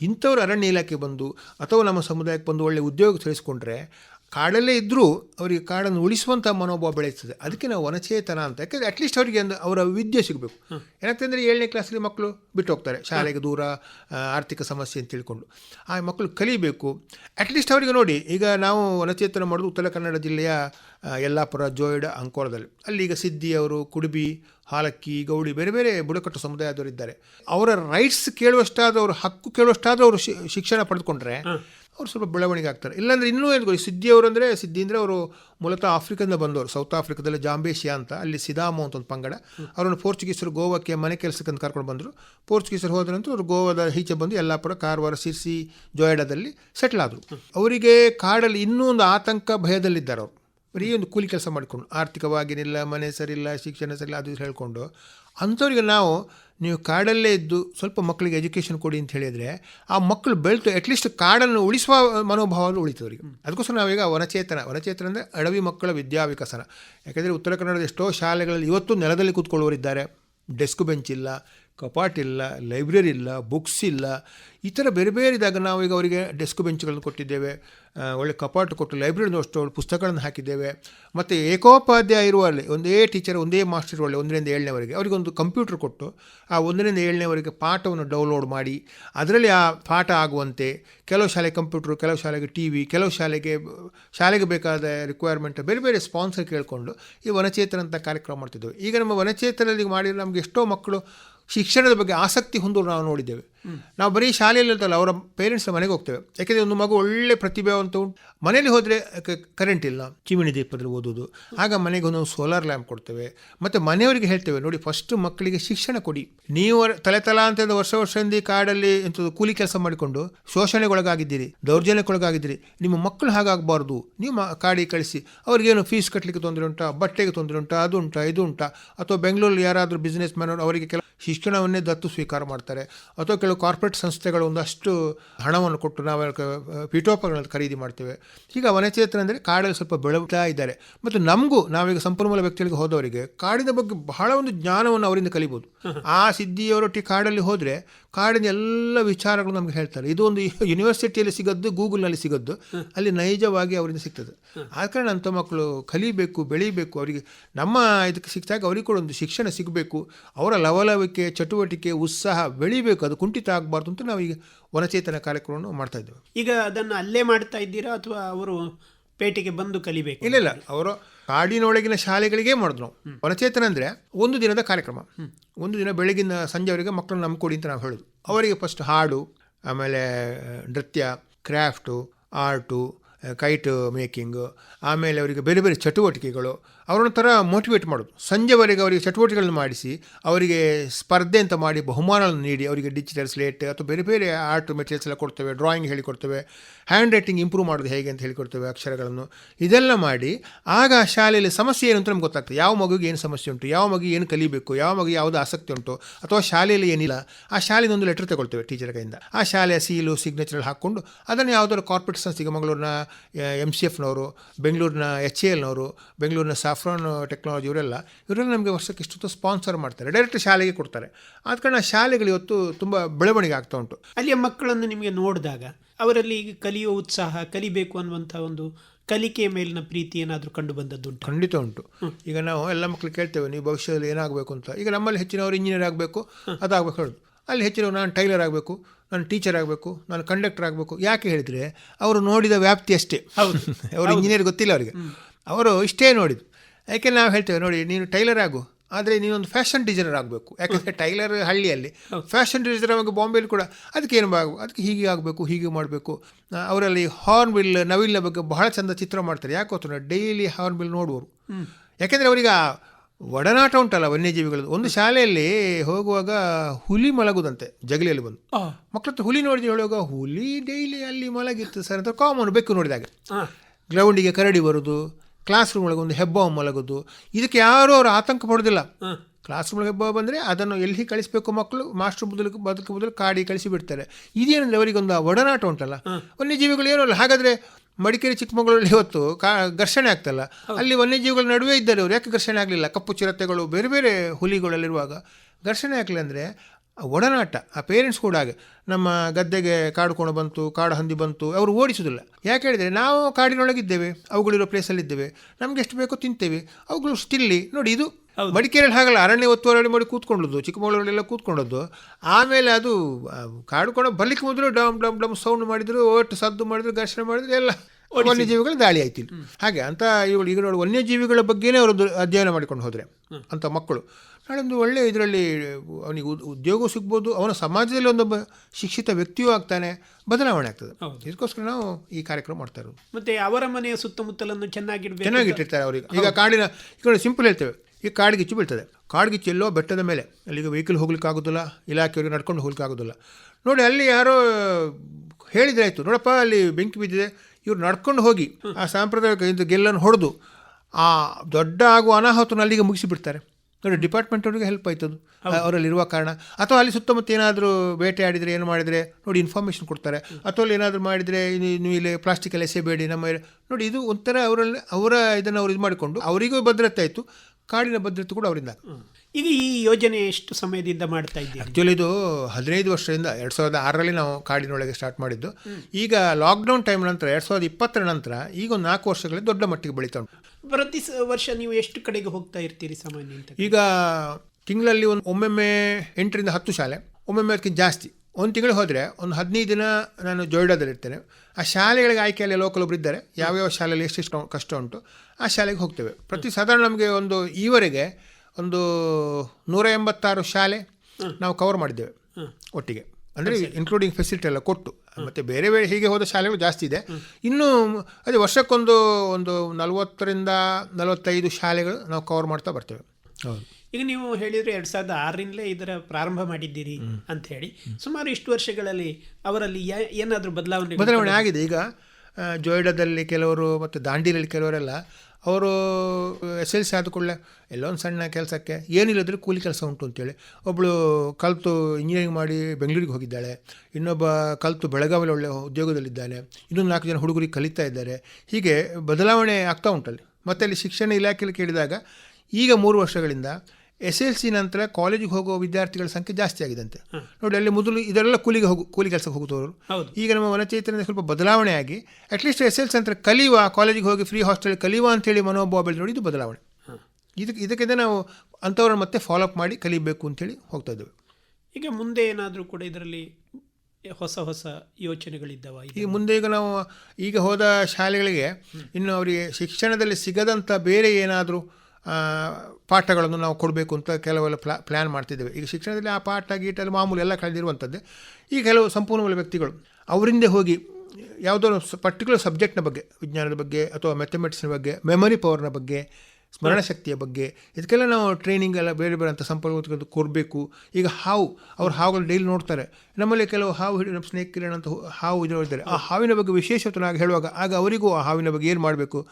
ಇಂಥವ್ರು ಅರಣ್ಯ ಇಲಾಖೆ ಬಂದು ಅಥವಾ ನಮ್ಮ ಸಮುದಾಯಕ್ಕೆ ಬಂದು ಒಳ್ಳೆ ಉದ್ಯೋಗ ತಿಳಿಸ್ಕೊಂಡ್ರೆ ಕಾಡಲ್ಲೇ ಇದ್ದರೂ ಅವರಿಗೆ ಕಾಡನ್ನು ಉಳಿಸುವಂಥ ಮನೋಭಾವ ಬೆಳೆಯುತ್ತದೆ. ಅದಕ್ಕೆ ನಾವು ವನಚೇತನ ಅಂತ. ಯಾಕಂದರೆ ಅಟ್ಲೀಸ್ಟ್ ಅವರಿಗೆ ಒಂದು ಅವರ ವಿದ್ಯೆ ಸಿಗಬೇಕು. ಏನಾಗ್ತಂದರೆ ಏಳನೇ ಕ್ಲಾಸಲ್ಲಿ ಮಕ್ಕಳು ಬಿಟ್ಟು ಹೋಗ್ತಾರೆ. ಶಾಲೆಗೆ ದೂರ ಆರ್ಥಿಕ ಸಮಸ್ಯೆ ಅಂತ ತಿಳ್ಕೊಂಡು. ಆ ಮಕ್ಕಳು ಕಲಿಬೇಕು. ಅಟ್ಲೀಸ್ಟ್ ಅವರಿಗೆ ನೋಡಿ ಈಗ ನಾವು ವನಚೇತನ ಮಾಡೋದು ಉತ್ತರ ಕನ್ನಡ ಜಿಲ್ಲೆಯ ಯಲ್ಲಾಪುರ ಜೋಯಿಡ ಅಂಕೋಲದಲ್ಲಿ. ಅಲ್ಲಿ ಈಗ ಸಿದ್ದಿ ಅವರು ಕುಡುಬಿ ಹಾಲಕ್ಕಿ ಗೌಡಿ ಬೇರೆ ಬೇರೆ ಬುಡಕಟ್ಟು ಸಮುದಾಯದವರಿದ್ದಾರೆ. ಅವರ ರೈಟ್ಸ್ ಕೇಳುವಷ್ಟಾದವರು ಅವ್ರ ಹಕ್ಕು ಕೇಳುವಷ್ಟಾದರೂ ಅವರು ಶಿ- ಶಿಕ್ಷಣ ಪಡೆದುಕೊಂಡ್ರೆ ಅವ್ರು ಸ್ವಲ್ಪ ಬೆಳವಣಿಗೆ ಆಗ್ತಾರೆ. ಇಲ್ಲಾಂದ್ರೆ ಇನ್ನೂ ಏನು ಸಿದ್ದಿ ಅವರು ಅಂದರೆ, ಸಿದ್ದಿ ಅಂದರೆ ಅವರು ಮೂಲತಃ ಆಫ್ರಿಕಾದಿಂದ ಬಂದವರು, ಸೌತ್ ಆಫ್ರಿಕಾದಲ್ಲಿ ಜಾಂಬೇಶಿಯಾ ಅಂತ, ಅಲ್ಲಿ ಸಿದಾಮೋ ಅಂತ ಒಂದು ಪಂಗಡ. ಅವರನ್ನು ಪೋರ್ಚುಗೀಸರು ಗೋವಾಕ್ಕೆ ಮನೆ ಕೆಲಸಕ್ಕೆ ಅಂತ ಕರ್ಕೊಂಡು ಬಂದರು. ಪೋರ್ಚುಗೀಸರು ಹೋದ ನಂತರ ಅವರು ಗೋವಾದ ಈಚೆ ಬಂದು ಯಲ್ಲಾಪುರ ಕಾರವಾರ, ಸಿರ್ಸಿ, ಜೋಯಿಡಾದಲ್ಲಿ ಸೆಟ್ಲ್ ಆದರು. ಅವರಿಗೆ ಕಾಡಲ್ಲಿ ಇನ್ನೂ ಒಂದು ಆತಂಕ ಭಯದಲ್ಲಿದ್ದಾರೆ ಅವರು. ಬರೀ ಒಂದು ಕೂಲಿ ಕೆಲಸ ಮಾಡಿಕೊಂಡು ಆರ್ಥಿಕವಾಗಿನಿಲ್ಲ ಮನೆ ಸರಿಯಿಲ್ಲ ಶಿಕ್ಷಣ ಸರಿಯಿಲ್ಲ ಅದು ಹೇಳ್ಕೊಂಡು ಅಂಥವ್ರಿಗೆ ನಾವು ನೀವು ಕಾಡಲ್ಲೇ ಇದ್ದು ಸ್ವಲ್ಪ ಮಕ್ಕಳಿಗೆ ಎಜುಕೇಷನ್ ಕೊಡಿ ಅಂತ ಹೇಳಿದರೆ ಆ ಮಕ್ಕಳು ಬೆಳೆದು ಅಟ್ಲೀಸ್ಟ್ ಕಾಡನ್ನು ಉಳಿಸುವ ಮನೋಭಾವ ಉಳಿತವರಿಗೆ ಅದಕ್ಕೋಸ್ಕರ ನಾವೀಗ ವನಚೇತನ ವನಚೇತನ ಅಂದರೆ ಅಡವಿ ಮಕ್ಕಳ ವಿದ್ಯಾವಿಕಸನ. ಯಾಕೆಂದರೆ ಉತ್ತರ ಕನ್ನಡದ ಎಷ್ಟೋ ಶಾಲೆಗಳಲ್ಲಿ ಇವತ್ತು ನೆಲದಲ್ಲಿ ಕೂತ್ಕೊಳ್ಳುವರಿದ್ದಾರೆ ಡೆಸ್ಕ್ ಬೆಂಚ್ ಇಲ್ಲ ಕಪಾಟ್ ಇಲ್ಲ, ಲೈಬ್ರರಿ ಇಲ್ಲ ಬುಕ್ಸ್ ಇಲ್ಲ, ಈ ಥರ ಬೇರೆ ಬೇರೆ ಇದ್ದಾಗ ನಾವು ಈಗ ಅವರಿಗೆ ಡೆಸ್ಕ್ ಬೆಂಚ್ಗಳನ್ನು ಕೊಟ್ಟಿದ್ದೇವೆ. ಒಳ್ಳೆ ಕಪಾಟು ಕೊಟ್ಟು ಲೈಬ್ರರಿನ ಅಷ್ಟು ಒಳ್ಳೆ ಪುಸ್ತಕಗಳನ್ನು ಹಾಕಿದ್ದೇವೆ. ಮತ್ತು ಏಕೋಪಾಧ್ಯಾಯ ಇರುವಲ್ಲಿ, ಒಂದೇ ಟೀಚರ್ ಒಂದೇ ಮಾಸ್ಟರ್ ಇರುವಲ್ಲಿ, ಒಂದರಿಂದ ಏಳನೇವರೆಗೆ ಅವರಿಗೊಂದು ಕಂಪ್ಯೂಟರ್ ಕೊಟ್ಟು ಆ ಒಂದರಿಂದ ಏಳನೇವರೆಗೆ ಪಾಠವನ್ನು ಡೌನ್ಲೋಡ್ ಮಾಡಿ, ಅದರಲ್ಲಿ ಆ ಪಾಠ ಆಗುವಂತೆ ಕೆಲವು ಶಾಲೆ ಕಂಪ್ಯೂಟ್ರು ಕೆಲವು ಶಾಲೆಗೆ ಟಿ ವಿ ಕೆಲವು ಶಾಲೆಗೆ ಶಾಲೆಗೆ ಬೇಕಾದ ರಿಕ್ವೈರ್ಮೆಂಟ್ ಬೇರೆ ಬೇರೆ ಸ್ಪಾನ್ಸರ್ ಕೇಳಿಕೊಂಡು ಈ ವನಚೇತನ ಅಂತ ಕಾರ್ಯಕ್ರಮ ಮಾಡ್ತಿದ್ದೆವು. ಈಗ ನಮ್ಮ ವನಚೇತನದಲ್ಲಿ ಮಾಡಿರೋ ನಮಗೆ ಎಷ್ಟೋ ಮಕ್ಕಳು ಶಿಕ್ಷಣದ ಬಗ್ಗೆ ಆಸಕ್ತಿ ಹೊಂದಲು ನಾವು ನೋಡಿದ್ದೇವೆ. ನಾವು ಬರೀ ಶಾಲೆಯಲ್ಲಿ ಇರ್ತಲ್ಲ ಅವರ ಪೇರೆಂಟ್ಸ್ ಮನೆಗೆ ಹೋಗ್ತೇವೆ. ಯಾಕೆಂದರೆ ಒಂದು ಮಗು ಒಳ್ಳೆ ಪ್ರತಿಭಾವಂತ ಉಂಟು. ಮನೇಲಿ ಹೋದರೆ ಕರೆಂಟ್ ಇಲ್ಲ. ಚಿಮಿಣಿ ದೀಪದಲ್ಲಿ ಓದೋದು ಆಗ ಮನೆಗೆ ಒಂದು ಸೋಲಾರ್ ಲ್ಯಾಂಪ್ ಕೊಡ್ತೇವೆ. ಮತ್ತು ಮನೆಯವರಿಗೆ ಹೇಳ್ತೇವೆ, ನೋಡಿ ಫಸ್ಟ್ ಮಕ್ಕಳಿಗೆ ಶಿಕ್ಷಣ ಕೊಡಿ. ನೀವು ತಲೆ ತಲಾಂತರದ ವರ್ಷ ವರ್ಷದಿಂದ ಈ ಕಾಡಲ್ಲಿ ಎಂಥದ್ದು ಕೂಲಿ ಕೆಲಸ ಮಾಡಿಕೊಂಡು ಶೋಷಣೆಗೊಳಗಾಗಿದ್ದೀರಿ, ದೌರ್ಜನ್ಯಕ್ಕೊಳಗಾಗಿದ್ದೀರಿ. ನಿಮ್ಮ ಮಕ್ಕಳು ಹಾಗಾಗಬಾರ್ದು. ನೀವು ಕಾಡಿಗೆ ಕಳಿಸಿ. ಅವ್ರಿಗೇನು ಫೀಸ್ ಕಟ್ಟಲಿಕ್ಕೆ ತೊಂದರೆ ಉಂಟಾ? ಬಟ್ಟೆಗೆ ತೊಂದರೆ ಉಂಟಾ? ಅದು ಉಂಟಾ? ಇದು ಉಂಟಾ? ಅಥವಾ ಬೆಂಗಳೂರಲ್ಲಿ ಯಾರಾದರೂ ಬಿಸ್ನೆಸ್ ಮ್ಯಾನ್ ಅವರಿಗೆ ಕೆಲ, ಶಿಕ್ಷಣವನ್ನೇ ದತ್ತು ಸ್ವೀಕಾರ ಮಾಡ್ತಾರೆ. ಅಥವಾ ಕೆಲವು ಕಾರ್ಪೊರೇಟ್ ಸಂಸ್ಥೆಗಳು ಒಂದಷ್ಟು ಹಣವನ್ನು ಕೊಟ್ಟು ನಾವು ಪೀಠೋಪಕರಣಗಳನ್ನು ಖರೀದಿ ಮಾಡ್ತೇವೆ. ಈಗ ವನಚೇತನ ಅಂದರೆ ಕಾಡಲ್ಲಿ ಸ್ವಲ್ಪ ಬೆಳಗ್ತಾ ಇದ್ದಾರೆ. ಮತ್ತು ನಮಗೂ, ನಾವೀಗ ಸಂಪನ್ಮೂಲ ವ್ಯಕ್ತಿಗಳಿಗೆ ಹೋದವರಿಗೆ ಕಾಡಿನ ಬಗ್ಗೆ ಬಹಳ ಒಂದು ಜ್ಞಾನವನ್ನು ಅವರಿಂದ ಕಲಿಬೋದು. ಆ ಸಿದ್ಧಿಯವರೊಟ್ಟಿಗೆ ಕಾಡಲ್ಲಿ ಹೋದರೆ ಕಾಡಿನ ಎಲ್ಲ ವಿಚಾರಗಳು ನಮಗೆ ಹೇಳ್ತಾರೆ. ಇದು ಒಂದು ಯೂನಿವರ್ಸಿಟಿಯಲ್ಲಿ ಸಿಗೋದು ಗೂಗಲ್ನಲ್ಲಿ ಸಿಗದ್ದು, ಅಲ್ಲಿ ನೈಜವಾಗಿ ಅವರಿಂದ ಸಿಗ್ತದೆ. ಆ ಕಾರಣ ಅಂಥ ಮಕ್ಕಳು ಕಲಿಬೇಕು, ಬೆಳಿಬೇಕು. ಅವರಿಗೆ ನಮ್ಮ ಇದಕ್ಕೆ ಸಿಕ್ಕಿದಾಗ ಅವರಿಗೆ ಕೂಡ ಒಂದು ಶಿಕ್ಷಣ ಸಿಗಬೇಕು. ಅವರ ಲವಲವಿಕೆ, ಚಟುವಟಿಕೆ, ಉತ್ಸಾಹ ಬೆಳಿಬೇಕು. ಅದು ಕುಂಠಿತ ಆಗಬಾರ್ದು ಅಂತ ಈಗ ವನಚೇತನ ಕಾರ್ಯಕ್ರಮವನ್ನು ಮಾಡ್ತಾ ಇದ್ದೇವೆ. ಈಗ ಅದನ್ನು ಅಲ್ಲೇ ಮಾಡ್ತಾ ಇದ್ದೀರಾ ಅಥವಾ ಅವರು ಪೇಟೆಗೆ ಬಂದು ಕಲಿಬೇಕು? ಇಲ್ಲ ಇಲ್ಲ. ಅವರು ಕಾಡಿನೊಳಗಿನ ಶಾಲೆಗಳಿಗೆ ಮಾಡಿದ್ರು ನಾವು. ವನಚೇತನ ಅಂದರೆ ಒಂದು ದಿನದ ಕಾರ್ಯಕ್ರಮ. ಒಂದು ದಿನ ಬೆಳಗಿನ ಸಂಜೆವರೆಗೆ ಮಕ್ಕಳನ್ನ ನಂಬಿಕೊಡಿ ಅಂತ ನಾವು ಹೇಳೋದು. ಅವರಿಗೆ ಫಸ್ಟ್ ಹಾಡು ಆಮೇಲೆ ನೃತ್ಯ ಕ್ರಾಫ್ಟು ಆರ್ಟು ಕೈಟ್ ಮೇಕಿಂಗು ಆಮೇಲೆ ಅವರಿಗೆ ಬೇರೆ ಬೇರೆ ಚಟುವಟಿಕೆಗಳು ಅವರೊಂಥರ ಮೋಟಿವೇಟ್ ಮಾಡೋದು. ಸಂಜೆವರೆಗೆ ಅವರಿಗೆ ಚಟುವಟಿಕೆಗಳನ್ನು ಮಾಡಿಸಿ, ಅವರಿಗೆ ಸ್ಪರ್ಧೆ ಅಂತ ಮಾಡಿ ಬಹುಮಾನಗಳನ್ನು ನೀಡಿ, ಅವರಿಗೆ ಡಿಜಿಟಲ್ ಸ್ಲೇಟ್ ಅಥವಾ ಬೇರೆ ಬೇರೆ ಆರ್ಟ್ ಮೆಟೀರಿಯಲ್ಸ್ ಎಲ್ಲ ಕೊಡ್ತೇವೆ ಡ್ರಾಯಿಂಗ್ ಹೇಳಿಕೊಡ್ತೇವೆ ಹ್ಯಾಂಡ್ ರೈಟಿಂಗ್ ಇಂಪ್ರೂವ್ ಮಾಡೋದು ಹೇಗೆ ಅಂತ ಹೇಳಿಕೊಡ್ತೇವೆ ಅಕ್ಷರಗಳನ್ನು. ಇದೆಲ್ಲ ಮಾಡಿ ಆಗ ಶಾಲೆಯಲ್ಲಿ ಸಮಸ್ಯೆ ಏನು ಅಂತ ನಮ್ಗೆ ಗೊತ್ತಾಗ್ತದೆ. ಯಾವ ಮಗುಗೆ ಏನು ಸಮಸ್ಯೆ ಉಂಟು, ಯಾವ ಮಗು ಏನು ಕಲಿಬೇಕು, ಯಾವ ಮಗು ಯಾವುದು ಆಸಕ್ತಿ ಉಂಟು, ಅಥವಾ ಶಾಲೆಯಲ್ಲಿ ಏನಿಲ್ಲ, ಆ ಶಾಲೆಯಿಂದ ಒಂದು ಲೆಟರ್ ತಗೊಳ್ತೇವೆ ಟೀಚರ್ ಕೈಯಿಂದ. ಆ ಶಾಲೆಯ ಸೀಲು ಸಿಗ್ನೇಚರ್ ಹಾಕ್ಕೊಂಡು ಅದನ್ನು ಯಾವುದಾದ್ರು ಕಾರ್ಪೊರೇಟ್ ಸಂಸ್ಥೆಗೆ, ಮಂಗಳೂರಿನ ಎಂ ಸಿ ಎಫ್ನವರು ಬೆಂಗಳೂರಿನ ಎಚ್ ಎ ಎಲ್ನವರು ಬೆಂಗಳೂರಿನ ಸಾಫ್ರಾನ್ ಟೆಕ್ನಾಲಜಿ ಇವರೆಲ್ಲ ಇವರೆಲ್ಲ ನಮಗೆ ವರ್ಷಕ್ಕೆ ಇಷ್ಟೊತ್ತು ಸ್ಪಾನ್ಸರ್ ಮಾಡ್ತಾರೆ ಡೈರೆಕ್ಟ್ ಶಾಲೆಗೆ ಕೊಡ್ತಾರೆ. ಆದ ಕಾರಣ ಶಾಲೆಗಳು ಇವತ್ತು ತುಂಬ ಬೆಳವಣಿಗೆ ಆಗ್ತಾ ಉಂಟು. ಅಲ್ಲಿಯ ಮಕ್ಕಳನ್ನು ನಿಮಗೆ ನೋಡಿದಾಗ ಅವರಲ್ಲಿ ಈಗ ಕಲಿಯುವ ಉತ್ಸಾಹ ಕಲಿಬೇಕು ಅನ್ನುವಂಥ ಒಂದು ಕಲಿಕೆಯ ಮೇಲಿನ ಪ್ರೀತಿ ಏನಾದರೂ ಕಂಡು ಬಂದದ್ದು ಖಂಡಿತ ಉಂಟು. ಈಗ ನಾವು ಎಲ್ಲ ಮಕ್ಕಳು ಕೇಳ್ತೇವೆ ನೀವು ಭವಿಷ್ಯದಲ್ಲಿ ಏನಾಗಬೇಕು ಅಂತ. ಈಗ ನಮ್ಮಲ್ಲಿ ಹೆಚ್ಚಿನವರು ಇಂಜಿನಿಯರ್ ಆಗಬೇಕು ಅದಾಗಬೇಕು ಹೇಳೋದು ಅಲ್ಲಿ ಹೆಚ್ಚಿನವರು ನಾನು ಟೈಲರ್ ಆಗಬೇಕು ನಾನು ಟೀಚರ್ ಆಗಬೇಕು ನಾನು ಕಂಡಕ್ಟರ್ ಆಗಬೇಕು. ಯಾಕೆ ಹೇಳಿದರೆ ಅವರು ನೋಡಿದ ವ್ಯಾಪ್ತಿ ಅಷ್ಟೇ. ಅವರು ಇಂಜಿನಿಯರ್ ಗೊತ್ತಿಲ್ಲ ಅವರಿಗೆ. ಅವರು ಇಷ್ಟೇ ನೋಡಿದ್ದು. ಯಾಕೆ ನಾವು ಹೇಳ್ತೇವೆ ನೋಡಿ ನೀನು ಟೈಲರ್ ಆಗು ಆದರೆ ನೀನೊಂದು ಫ್ಯಾಷನ್ ಡಿಸೈನರ್ ಆಗಬೇಕು. ಯಾಕಂದರೆ ಟೈಲರ್ ಹಳ್ಳಿಯಲ್ಲಿ ಫ್ಯಾಷನ್ ಡಿಸೈನರ್ ಆಗಿ ಬಾಂಬೆಯಲ್ಲಿ ಕೂಡ ಅದಕ್ಕೆ ಏನು ಆಗಬೇಕು ಅದಕ್ಕೆ ಹೀಗೆ ಆಗಬೇಕು ಹೀಗೆ ಮಾಡಬೇಕು. ಅವರಲ್ಲಿ ಹಾರ್ನ್ ಬಿಲ್ ನವಿಲ್ನ ಬಗ್ಗೆ ಬಹಳ ಚಂದ ಚಿತ್ರ ಮಾಡ್ತಾರೆ. ಯಾಕೆ ಗೊತ್ತು ಡೈಲಿ ಹಾರ್ನ್ ಬಿಲ್ ನೋಡುವರು ಯಾಕೆಂದರೆ ಅವರಿಗೆ ಒಡನಾಟ ಉಂಟಲ್ಲ ವನ್ಯಜೀವಿಗಳದ್ದು ಒಂದು ಶಾಲೆಯಲ್ಲಿ ಹೋಗುವಾಗ ಹುಲಿ ಮಲಗುದಂತೆ ಜಗಲಿಯಲ್ಲಿ ಬಂದು. ಮಕ್ಕಳ ಹುಲಿ ನೋಡಿದ್ರೆ ಹೇಳುವಾಗ ಹುಲಿ ಡೈಲಿ ಅಲ್ಲಿ ಮಲಗಿತ್ತು ಸರ್ ಅಂತ ಕಾಮನ್ ಬೆಕ್ಕು ನೋಡಿದಾಗ. ಗ್ರೌಂಡಿಗೆ ಕರಡಿ ಬರೋದು ಕ್ಲಾಸ್ ರೂಮ್ ಒಳಗೆ ಒಂದು ಹೆಬ್ಬ ಮಲಗೋದು. ಇದಕ್ಕೆ ಯಾರೂ ಅವರು ಆತಂಕ ಪಡೋದಿಲ್ಲ. ಕ್ಲಾಸ್ ರೂಮ್ ಹೆಬ್ಬ ಬಂದರೆ ಅದನ್ನು ಎಲ್ಲಿ ಕಳಿಸ್ಬೇಕು ಮಕ್ಕಳು ಮಾಸ್ಟರ್ ಬದಲು ಬದುಕು ಬದಲು ಕಾಡಿ ಕಳಿಸಿಬಿಡ್ತಾರೆ ಇದೇನಂದ್ರೆ ಅವರಿಗೊಂದು ಒಡನಾಟ ಉಂಟಲ್ಲ. ವನ್ಯಜೀವಿಗಳು ಏನೂ ಅಲ್ಲ. ಹಾಗಾದರೆ ಮಡಿಕೇರಿ ಚಿಕ್ಕಮಗಳೂರಲ್ಲಿ ಇವತ್ತು ಕಾ ಘರ್ಷಣೆ ಆಗ್ತಲ್ಲ. ಅಲ್ಲಿ ವನ್ಯಜೀವಿಗಳ ನಡುವೆ ಇದ್ದಾರೆ ಅವರು. ಯಾಕೆ ಘರ್ಷಣೆ ಆಗಲಿಲ್ಲ? ಕಪ್ಪು ಚಿರತೆಗಳು ಬೇರೆ ಬೇರೆ ಹುಲಿಗಳಲ್ಲಿರುವಾಗ. ಘರ್ಷಣೆ ಆಗಲಿಲ್ಲ ಅಂದರೆ ಒಡನಾಟ ಆ ಪೇರೆಂಟ್ಸ್ ಕೂಡ ಹಾಗೆ. ನಮ್ಮ ಗದ್ದೆಗೆ ಕಾಡುಕೊಂಡು ಬಂತು ಕಾಡು ಹಂದಿ ಬಂತು ಅವರು ಓಡಿಸೋದಿಲ್ಲ. ಯಾಕೆ ಹೇಳಿದರೆ ನಾವು ಕಾಡಿನೊಳಗಿದ್ದೇವೆ ಅವುಗಳಿರೋ ಪ್ಲೇಸಲ್ಲಿದ್ದೇವೆ ನಮ್ಗೆ ಎಷ್ಟು ಬೇಕೋ ತಿಂತೇವೆ. ಅವುಗಳು ಸ್ಟಿಲ್ಲಿ ನೋಡಿ ಇದು ಮಡಿಕೇರಿಯಲ್ಲಿ ಹಾಗಲ್ಲ ಅರಣ್ಯ ಒತ್ತುವರಿ ಮಾಡಿ ಕೂತ್ಕೊಂಡದ್ದು ಚಿಕ್ಕಮಗಳೂರಲ್ಲೆಲ್ಲ ಕೂತ್ಕೊಂಡದ್ದು. ಆಮೇಲೆ ಅದು ಕಾಡುಕೊಂಡು ಬರ್ಲಿಕ್ಕೆ ಮೊದಲು ಡಮ್ ಡಮ್ ಡಮ್ ಸೌಂಡ್ ಮಾಡಿದ್ರು ಒಟ್ಟು ಸದ್ದು ಮಾಡಿದ್ರು ಘರ್ಷಣೆ ಮಾಡಿದ್ರು ಎಲ್ಲ ವನ್ಯಜೀವಿಗಳ ದಾಳಿ ಆಯ್ತಿಲ್ಲ ಹಾಗೆ ಅಂತ ಇವಳು ಈಗ ನೋಡಿ ವನ್ಯಜೀವಿಗಳ ಬಗ್ಗೆನೇ ಅವರು ಅಧ್ಯಯನ ಮಾಡಿಕೊಂಡು ಹೋದರೆ ಅಂತ ಮಕ್ಕಳು. ನಾಳೆ ಒಂದು ಒಳ್ಳೆ ಇದರಲ್ಲಿ ಅವನಿಗೆ ಉದ್- ಉದ್ಯೋಗ ಸಿಗ್ಬೋದು ಅವನ ಸಮಾಜದಲ್ಲಿ ಒಂದೊಬ್ಬ ಶಿಕ್ಷಿತ ವ್ಯಕ್ತಿಯೂ ಆಗ್ತಾನೆ ಬದಲಾವಣೆ ಆಗ್ತದೆ. ಇದಕ್ಕೋಸ್ಕರ ನಾವು ಈ ಕಾರ್ಯಕ್ರಮ ಮಾಡ್ತಾ ಇರೋದು. ಮತ್ತೆ ಅವರ ಮನೆಯ ಸುತ್ತಮುತ್ತಲನ್ನು ಚೆನ್ನಾಗಿಡ್ಬೇಕು ಚೆನ್ನಾಗಿಟ್ಟಿರ್ತಾರೆ ಅವರಿಗೆ ಈಗ. ಕಾಡಿನ ಈಗ ಸಿಂಪಲ್ ಹೇಳ್ತೇವೆ. ಈಗ ಕಾಡ್ಗಿಚ್ಚು ಬೀಳ್ತದೆ ಕಾಡ್ಗಿಚ್ಚು ಎಲ್ಲೋ ಬೆಟ್ಟದ ಮೇಲೆ. ಅಲ್ಲಿಗೆ ವೆಹಿಕಲ್ ಹೋಗ್ಲಿಕ್ಕೆ ಆಗೋದಿಲ್ಲ ಇಲಾಖೆಯವರಿಗೆ ನಡ್ಕೊಂಡು ಹೋಗ್ಲಿಕ್ಕೆ ಆಗೋದಿಲ್ಲ ನೋಡಿ ಅಲ್ಲಿ ಯಾರೋ ಹೇಳಿದ್ರೆ ಆಯಿತು ನೋಡಪ್ಪ ಅಲ್ಲಿ ಬೆಂಕಿ ಬಿದ್ದಿದೆ. ಇವ್ರು ನಡ್ಕೊಂಡು ಹೋಗಿ ಆ ಸಾಂಪ್ರದಾಯಿಕ ಇದು ಗೆಲ್ಲನ್ನು ಹೊಡೆದು ಆ ದೊಡ್ಡ ಆಗುವ ಅನಾಹುತನ ಅಲ್ಲಿಗೆ ಮುಗಿಸಿಬಿಡ್ತಾರೆ. ನೋಡಿ ಡಿಪಾರ್ಟ್ಮೆಂಟ್ ಅವರಿಗೆ ಹೆಲ್ಪ್ ಆಯ್ತದು ಅವರಲ್ಲಿರುವ ಕಾರಣ. ಅಥವಾ ಅಲ್ಲಿ ಸುತ್ತಮುತ್ತ ಏನಾದರೂ ಬೇಟೆ ಆಡಿದರೆ ಏನು ಮಾಡಿದರೆ ನೋಡಿ ಇನ್ಫಾರ್ಮೇಷನ್ ಕೊಡ್ತಾರೆ. ಅಥವಾ ಅಲ್ಲಿ ಏನಾದರೂ ಮಾಡಿದರೆ ನೀವು ಇಲ್ಲಿ ಪ್ಲಾಸ್ಟಿಕಲ್ಲಿ ಎಸೆಬೇಡಿ ನಮ್ಮ ನೋಡಿ ಇದು ಒಂಥರ ಅವರಲ್ಲಿ ಅವರ ಇದನ್ನು ಅವ್ರು ಇದು ಮಾಡಿಕೊಂಡು ಅವರಿಗೂ ಭದ್ರತೆ ಆಯಿತು. ಕಾಡಿನ ಭದ್ರತೆ ಕೂಡ ಅವರಿಂದ ಈಗ ಈ ಯೋಜನೆ ಎಷ್ಟು ಸಮಯದಿಂದ ಮಾಡ್ತಾ ಇದ್ದೀವಿ ಆ್ಯಕ್ಚುಲಿ ಇದು ಹದಿನೈದು ವರ್ಷದಿಂದ ಎರಡು ಸಾವಿರದ ಆರರಲ್ಲಿ ನಾವು ಕಾಡಿನೊಳಗೆ ಸ್ಟಾರ್ಟ್ ಮಾಡಿದ್ದು. ಈಗ ಲಾಕ್ಡೌನ್ ಟೈಮ್ ನಂತರ ಎರಡು ಸಾವಿರದ ಇಪ್ಪತ್ತರ ನಂತರ ಈಗ ಒಂದು ನಾಲ್ಕು ವರ್ಷಗಳಲ್ಲಿ ದೊಡ್ಡ ಮಟ್ಟಿಗೆ ಬೆಳೀತಾ ಉಂಟು. ಪ್ರತಿ ವರ್ಷ ನೀವು ಎಷ್ಟು ಕಡೆಗೆ ಹೋಗ್ತಾ ಇರ್ತೀರಿ ಸಾಮಾನ್ಯ ಈಗ ತಿಂಗಳಲ್ಲಿ ಒಂದು ಒಮ್ಮೊಮ್ಮೆ ಎಂಟರಿಂದ ಹತ್ತು ಶಾಲೆ ಒಮ್ಮೊಮ್ಮೆ ಅದಕ್ಕಿಂತ ಜಾಸ್ತಿ. ಒಂದು ತಿಂಗಳು ಹೋದರೆ ಒಂದು ಹದಿನೈದು ದಿನ ನಾನು ಜೊಯ್ಡಾದಲ್ಲಿ ಇರ್ತೇನೆ. ಆ ಶಾಲೆಗಳಿಗೆ ಆಯ್ಕೆಯಲ್ಲಿ ಲೋಕಲ್ ಒಬ್ಬರು ಇದ್ದಾರೆ. ಯಾವ್ಯಾವ ಶಾಲೆಯಲ್ಲಿ ಎಷ್ಟೆಷ್ಟು ಕಷ್ಟ ಉಂಟು ಆ ಶಾಲೆಗೆ ಹೋಗ್ತೇವೆ. ಪ್ರತಿ ಸಾಧಾರಣ ನಮಗೆ ಒಂದು ಈವರೆಗೆ ಒಂದು ನೂರ ಎಂಬತ್ತಾರು ಶಾಲೆ ನಾವು ಕವರ್ ಮಾಡಿದ್ದೇವೆ ಒಟ್ಟಿಗೆ. ಅಂದರೆ ಇನ್ಕ್ಲೂಡಿಂಗ್ ಫೆಸಿಲಿಟಿ ಎಲ್ಲ ಕೊಟ್ಟು. ಮತ್ತು ಬೇರೆ ಬೇರೆ ಹೀಗೆ ಹೋದ ಶಾಲೆಗಳು ಜಾಸ್ತಿ ಇದೆ. ಇನ್ನೂ ಅದೇ ವರ್ಷಕ್ಕೊಂದು ಒಂದು ನಲವತ್ತರಿಂದ ನಲವತ್ತೈದು ಶಾಲೆಗಳು ನಾವು ಕವರ್ ಮಾಡ್ತಾ ಬರ್ತೇವೆ. ಹೌದು. ಈಗ ನೀವು ಹೇಳಿದರೆ ಎರಡು ಸಾವಿರದ ಆರರಿಂದಲೇ ಇದರ ಪ್ರಾರಂಭ ಮಾಡಿದ್ದೀರಿ ಅಂತ ಹೇಳಿ. ಸುಮಾರು ಇಷ್ಟು ವರ್ಷಗಳಲ್ಲಿ ಅವರಲ್ಲಿ ಏನಾದರೂ ಏನಾದ್ರೂ ಬದಲಾವಣೆ ಬದಲಾವಣೆ ಆಗಿದೆ. ಈಗ ಜೊಯ್ಡಾದಲ್ಲಿ ಕೆಲವರು ಮತ್ತು ದಾಂಡಿಲಲ್ಲಿ ಕೆಲವರೆಲ್ಲ ಅವರು ಎಸ್ ಎಲ್ ಸಿ ಆದ ಕೂಡಲೇ ಎಲ್ಲೊಂದು ಸಣ್ಣ ಕೆಲಸಕ್ಕೆ ಏನಿಲ್ಲದ್ರೂ ಕೂಲಿ ಕೆಲಸ ಉಂಟು ಅಂತೇಳಿ. ಒಬ್ಬಳು ಕಲಿತು ಇಂಜಿನಿಯರಿಂಗ್ ಮಾಡಿ ಬೆಂಗಳೂರಿಗೆ ಹೋಗಿದ್ದಾಳೆ. ಇನ್ನೊಬ್ಬ ಕಲಿತು ಬೆಳಗಾವಿಯಲ್ಲಿ ಒಳ್ಳೆ ಉದ್ಯೋಗದಲ್ಲಿದ್ದಾನೆ. ಇನ್ನೊಂದು ನಾಲ್ಕು ಜನ ಹುಡುಗರಿಗೆ ಕಲಿತಾ ಇದ್ದಾರೆ. ಹೀಗೆ ಬದಲಾವಣೆ ಆಗ್ತಾ ಉಂಟಲ್ಲಿ. ಮತ್ತು ಅಲ್ಲಿ ಶಿಕ್ಷಣ ಇಲಾಖೆಯಲ್ಲಿ ಕೇಳಿದಾಗ ಈಗ ಮೂರು ವರ್ಷಗಳಿಂದ ಎಸ್ ಎಲ್ ಸಿ ನಂತರ ಕಾಲೇಜಿಗೆ ಹೋಗುವ ವಿದ್ಯಾರ್ಥಿಗಳ ಸಂಖ್ಯೆ ಜಾಸ್ತಿ ಆಗಿದಂತೆ. ನೋಡಿ ಅಲ್ಲಿ ಮೊದಲು ಇದೆಲ್ಲ ಕೂಲಿಗೆ ಹೋಗು ಕೂಲಿ ಕೆಲಸಕ್ಕೆ ಹೋಗುತ್ತವರು ಈಗ ನಮ್ಮ ವನಚೇತನದ ಸ್ವಲ್ಪ ಬದಲಾವಣೆ ಆಗಿ ಅಟ್ಲೀಸ್ಟ್ ಎಸ್ ಎಲ್ ಸಿ ನಂತರ ಕಲಿಯುವ ಕಾಲೇಜಿಗೆ ಹೋಗಿ ಫ್ರೀ ಹಾಸ್ಟೆಲ್ ಕಲಿಯುವ ಅಂತೇಳಿ ಮನೋಭಾವ ಬೆಳೆದು ನೋಡಿ ಇದು ಬದಲಾವಣೆ. ಇದಕ್ಕೆ ಇದಕ್ಕಿಂತ ನಾವು ಅಂಥವ್ರನ್ನ ಮತ್ತೆ ಫಾಲೋ ಅಪ್ ಮಾಡಿ ಕಲಿಬೇಕು ಅಂತೇಳಿ ಹೋಗ್ತಾ ಇದ್ದೇವೆ. ಈಗ ಮುಂದೆ ಏನಾದರೂ ಕೂಡ ಇದರಲ್ಲಿ ಹೊಸ ಹೊಸ ಯೋಚನೆಗಳಿದ್ದಾವ ಈ ಮುಂದೆ ಈಗ ನಾವು ಈಗ ಹೋದ ಶಾಲೆಗಳಿಗೆ ಇನ್ನು ಅವರಿಗೆ ಶಿಕ್ಷಣದಲ್ಲಿ ಸಿಗದಂಥ ಬೇರೆ ಏನಾದರೂ ಪಾಠಗಳನ್ನು ನಾವು ಕೊಡಬೇಕು ಅಂತ ಕೆಲವೆಲ್ಲ ಪ್ಲಾ ಪ್ಲ್ಯಾನ್ ಮಾಡ್ತಿದ್ದೇವೆ. ಈಗ ಶಿಕ್ಷಣದಲ್ಲಿ ಆ ಪಾಠ ಗೀಟಲ್ಲಿ ಎಲ್ಲ ಮಾಮೂಲಿ ಎಲ್ಲ ಕಳೆದಿರುವಂಥದ್ದೇ. ಈ ಕೆಲವು ಸಂಪೂರ್ಣ ವ್ಯಕ್ತಿಗಳು ಅವರಿಂದ ಹೋಗಿ ಯಾವುದೋ ಪರ್ಟಿಕ್ಯುಲರ್ ಸಬ್ಜೆಕ್ಟ್ನ ಬಗ್ಗೆ, ವಿಜ್ಞಾನದ ಬಗ್ಗೆ ಅಥವಾ ಮ್ಯಾಥಮೆಟಿಕ್ಸ್ನ ಬಗ್ಗೆ ಮೆಮೊರಿ ಪವರ್ನ ಬಗ್ಗೆ ಸ್ಮರಣ ಶಕ್ತಿಯ ಬಗ್ಗೆ. ಇದಕ್ಕೆಲ್ಲ ನಾವು ಟ್ರೈನಿಂಗ್ ಎಲ್ಲ ಬೇರೆ ಬೇರೆ ಅಂತ ಸಂಪರ್ಕ ಕೊಡಬೇಕು ಈಗ ಹಾವು ಅವ್ರು ಹಾವುಗಳು ಡೈಲಿ ನೋಡ್ತಾರೆ. ನಮ್ಮಲ್ಲಿ ಕೆಲವು ಹಾವು ಹಿಡಿ ನಮ್ಮ ಸ್ನೇಕ್ ಕಿರಣ ಅಂತ ಹಾವು ಇದು ಇದ್ದಾರೆ ಆ ಹಾವಿನ ಬಗ್ಗೆ ವಿಶೇಷವಾಗಿ ಹೇಳುವಾಗ ಆಗ ಅವರಿಗೂ ಆ ಹಾವಿನ ಬಗ್ಗೆ ಏನು ಮಾಡಬೇಕು?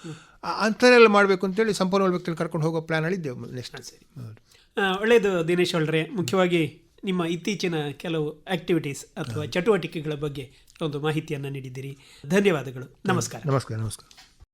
ಅಂಥದ್ದೆಲ್ಲ ಮಾಡಬೇಕು ಅಂತೇಳಿ ಸಂಪರ್ಕ ವ್ಯಕ್ತಿಯಲ್ಲಿ ಕರ್ಕೊಂಡು ಹೋಗೋ ಪ್ಲ್ಯಾನ್ ಇದ್ದೇವೆ ನೆಕ್ಸ್ಟ್ ಸರಿ. ಒಳ್ಳೆಯದು ದಿನೇಶ್ ಒಳ್ರೆ ಮುಖ್ಯವಾಗಿ ನಿಮ್ಮ ಇತ್ತೀಚಿನ ಕೆಲವು ಆಕ್ಟಿವಿಟೀಸ್ ಅಥವಾ ಚಟುವಟಿಕೆಗಳ ಬಗ್ಗೆ ಒಂದು ಮಾಹಿತಿಯನ್ನು ನೀಡಿದ್ದೀರಿ. ಧನ್ಯವಾದಗಳು. ನಮಸ್ಕಾರ. ನಮಸ್ಕಾರ ನಮಸ್ಕಾರ.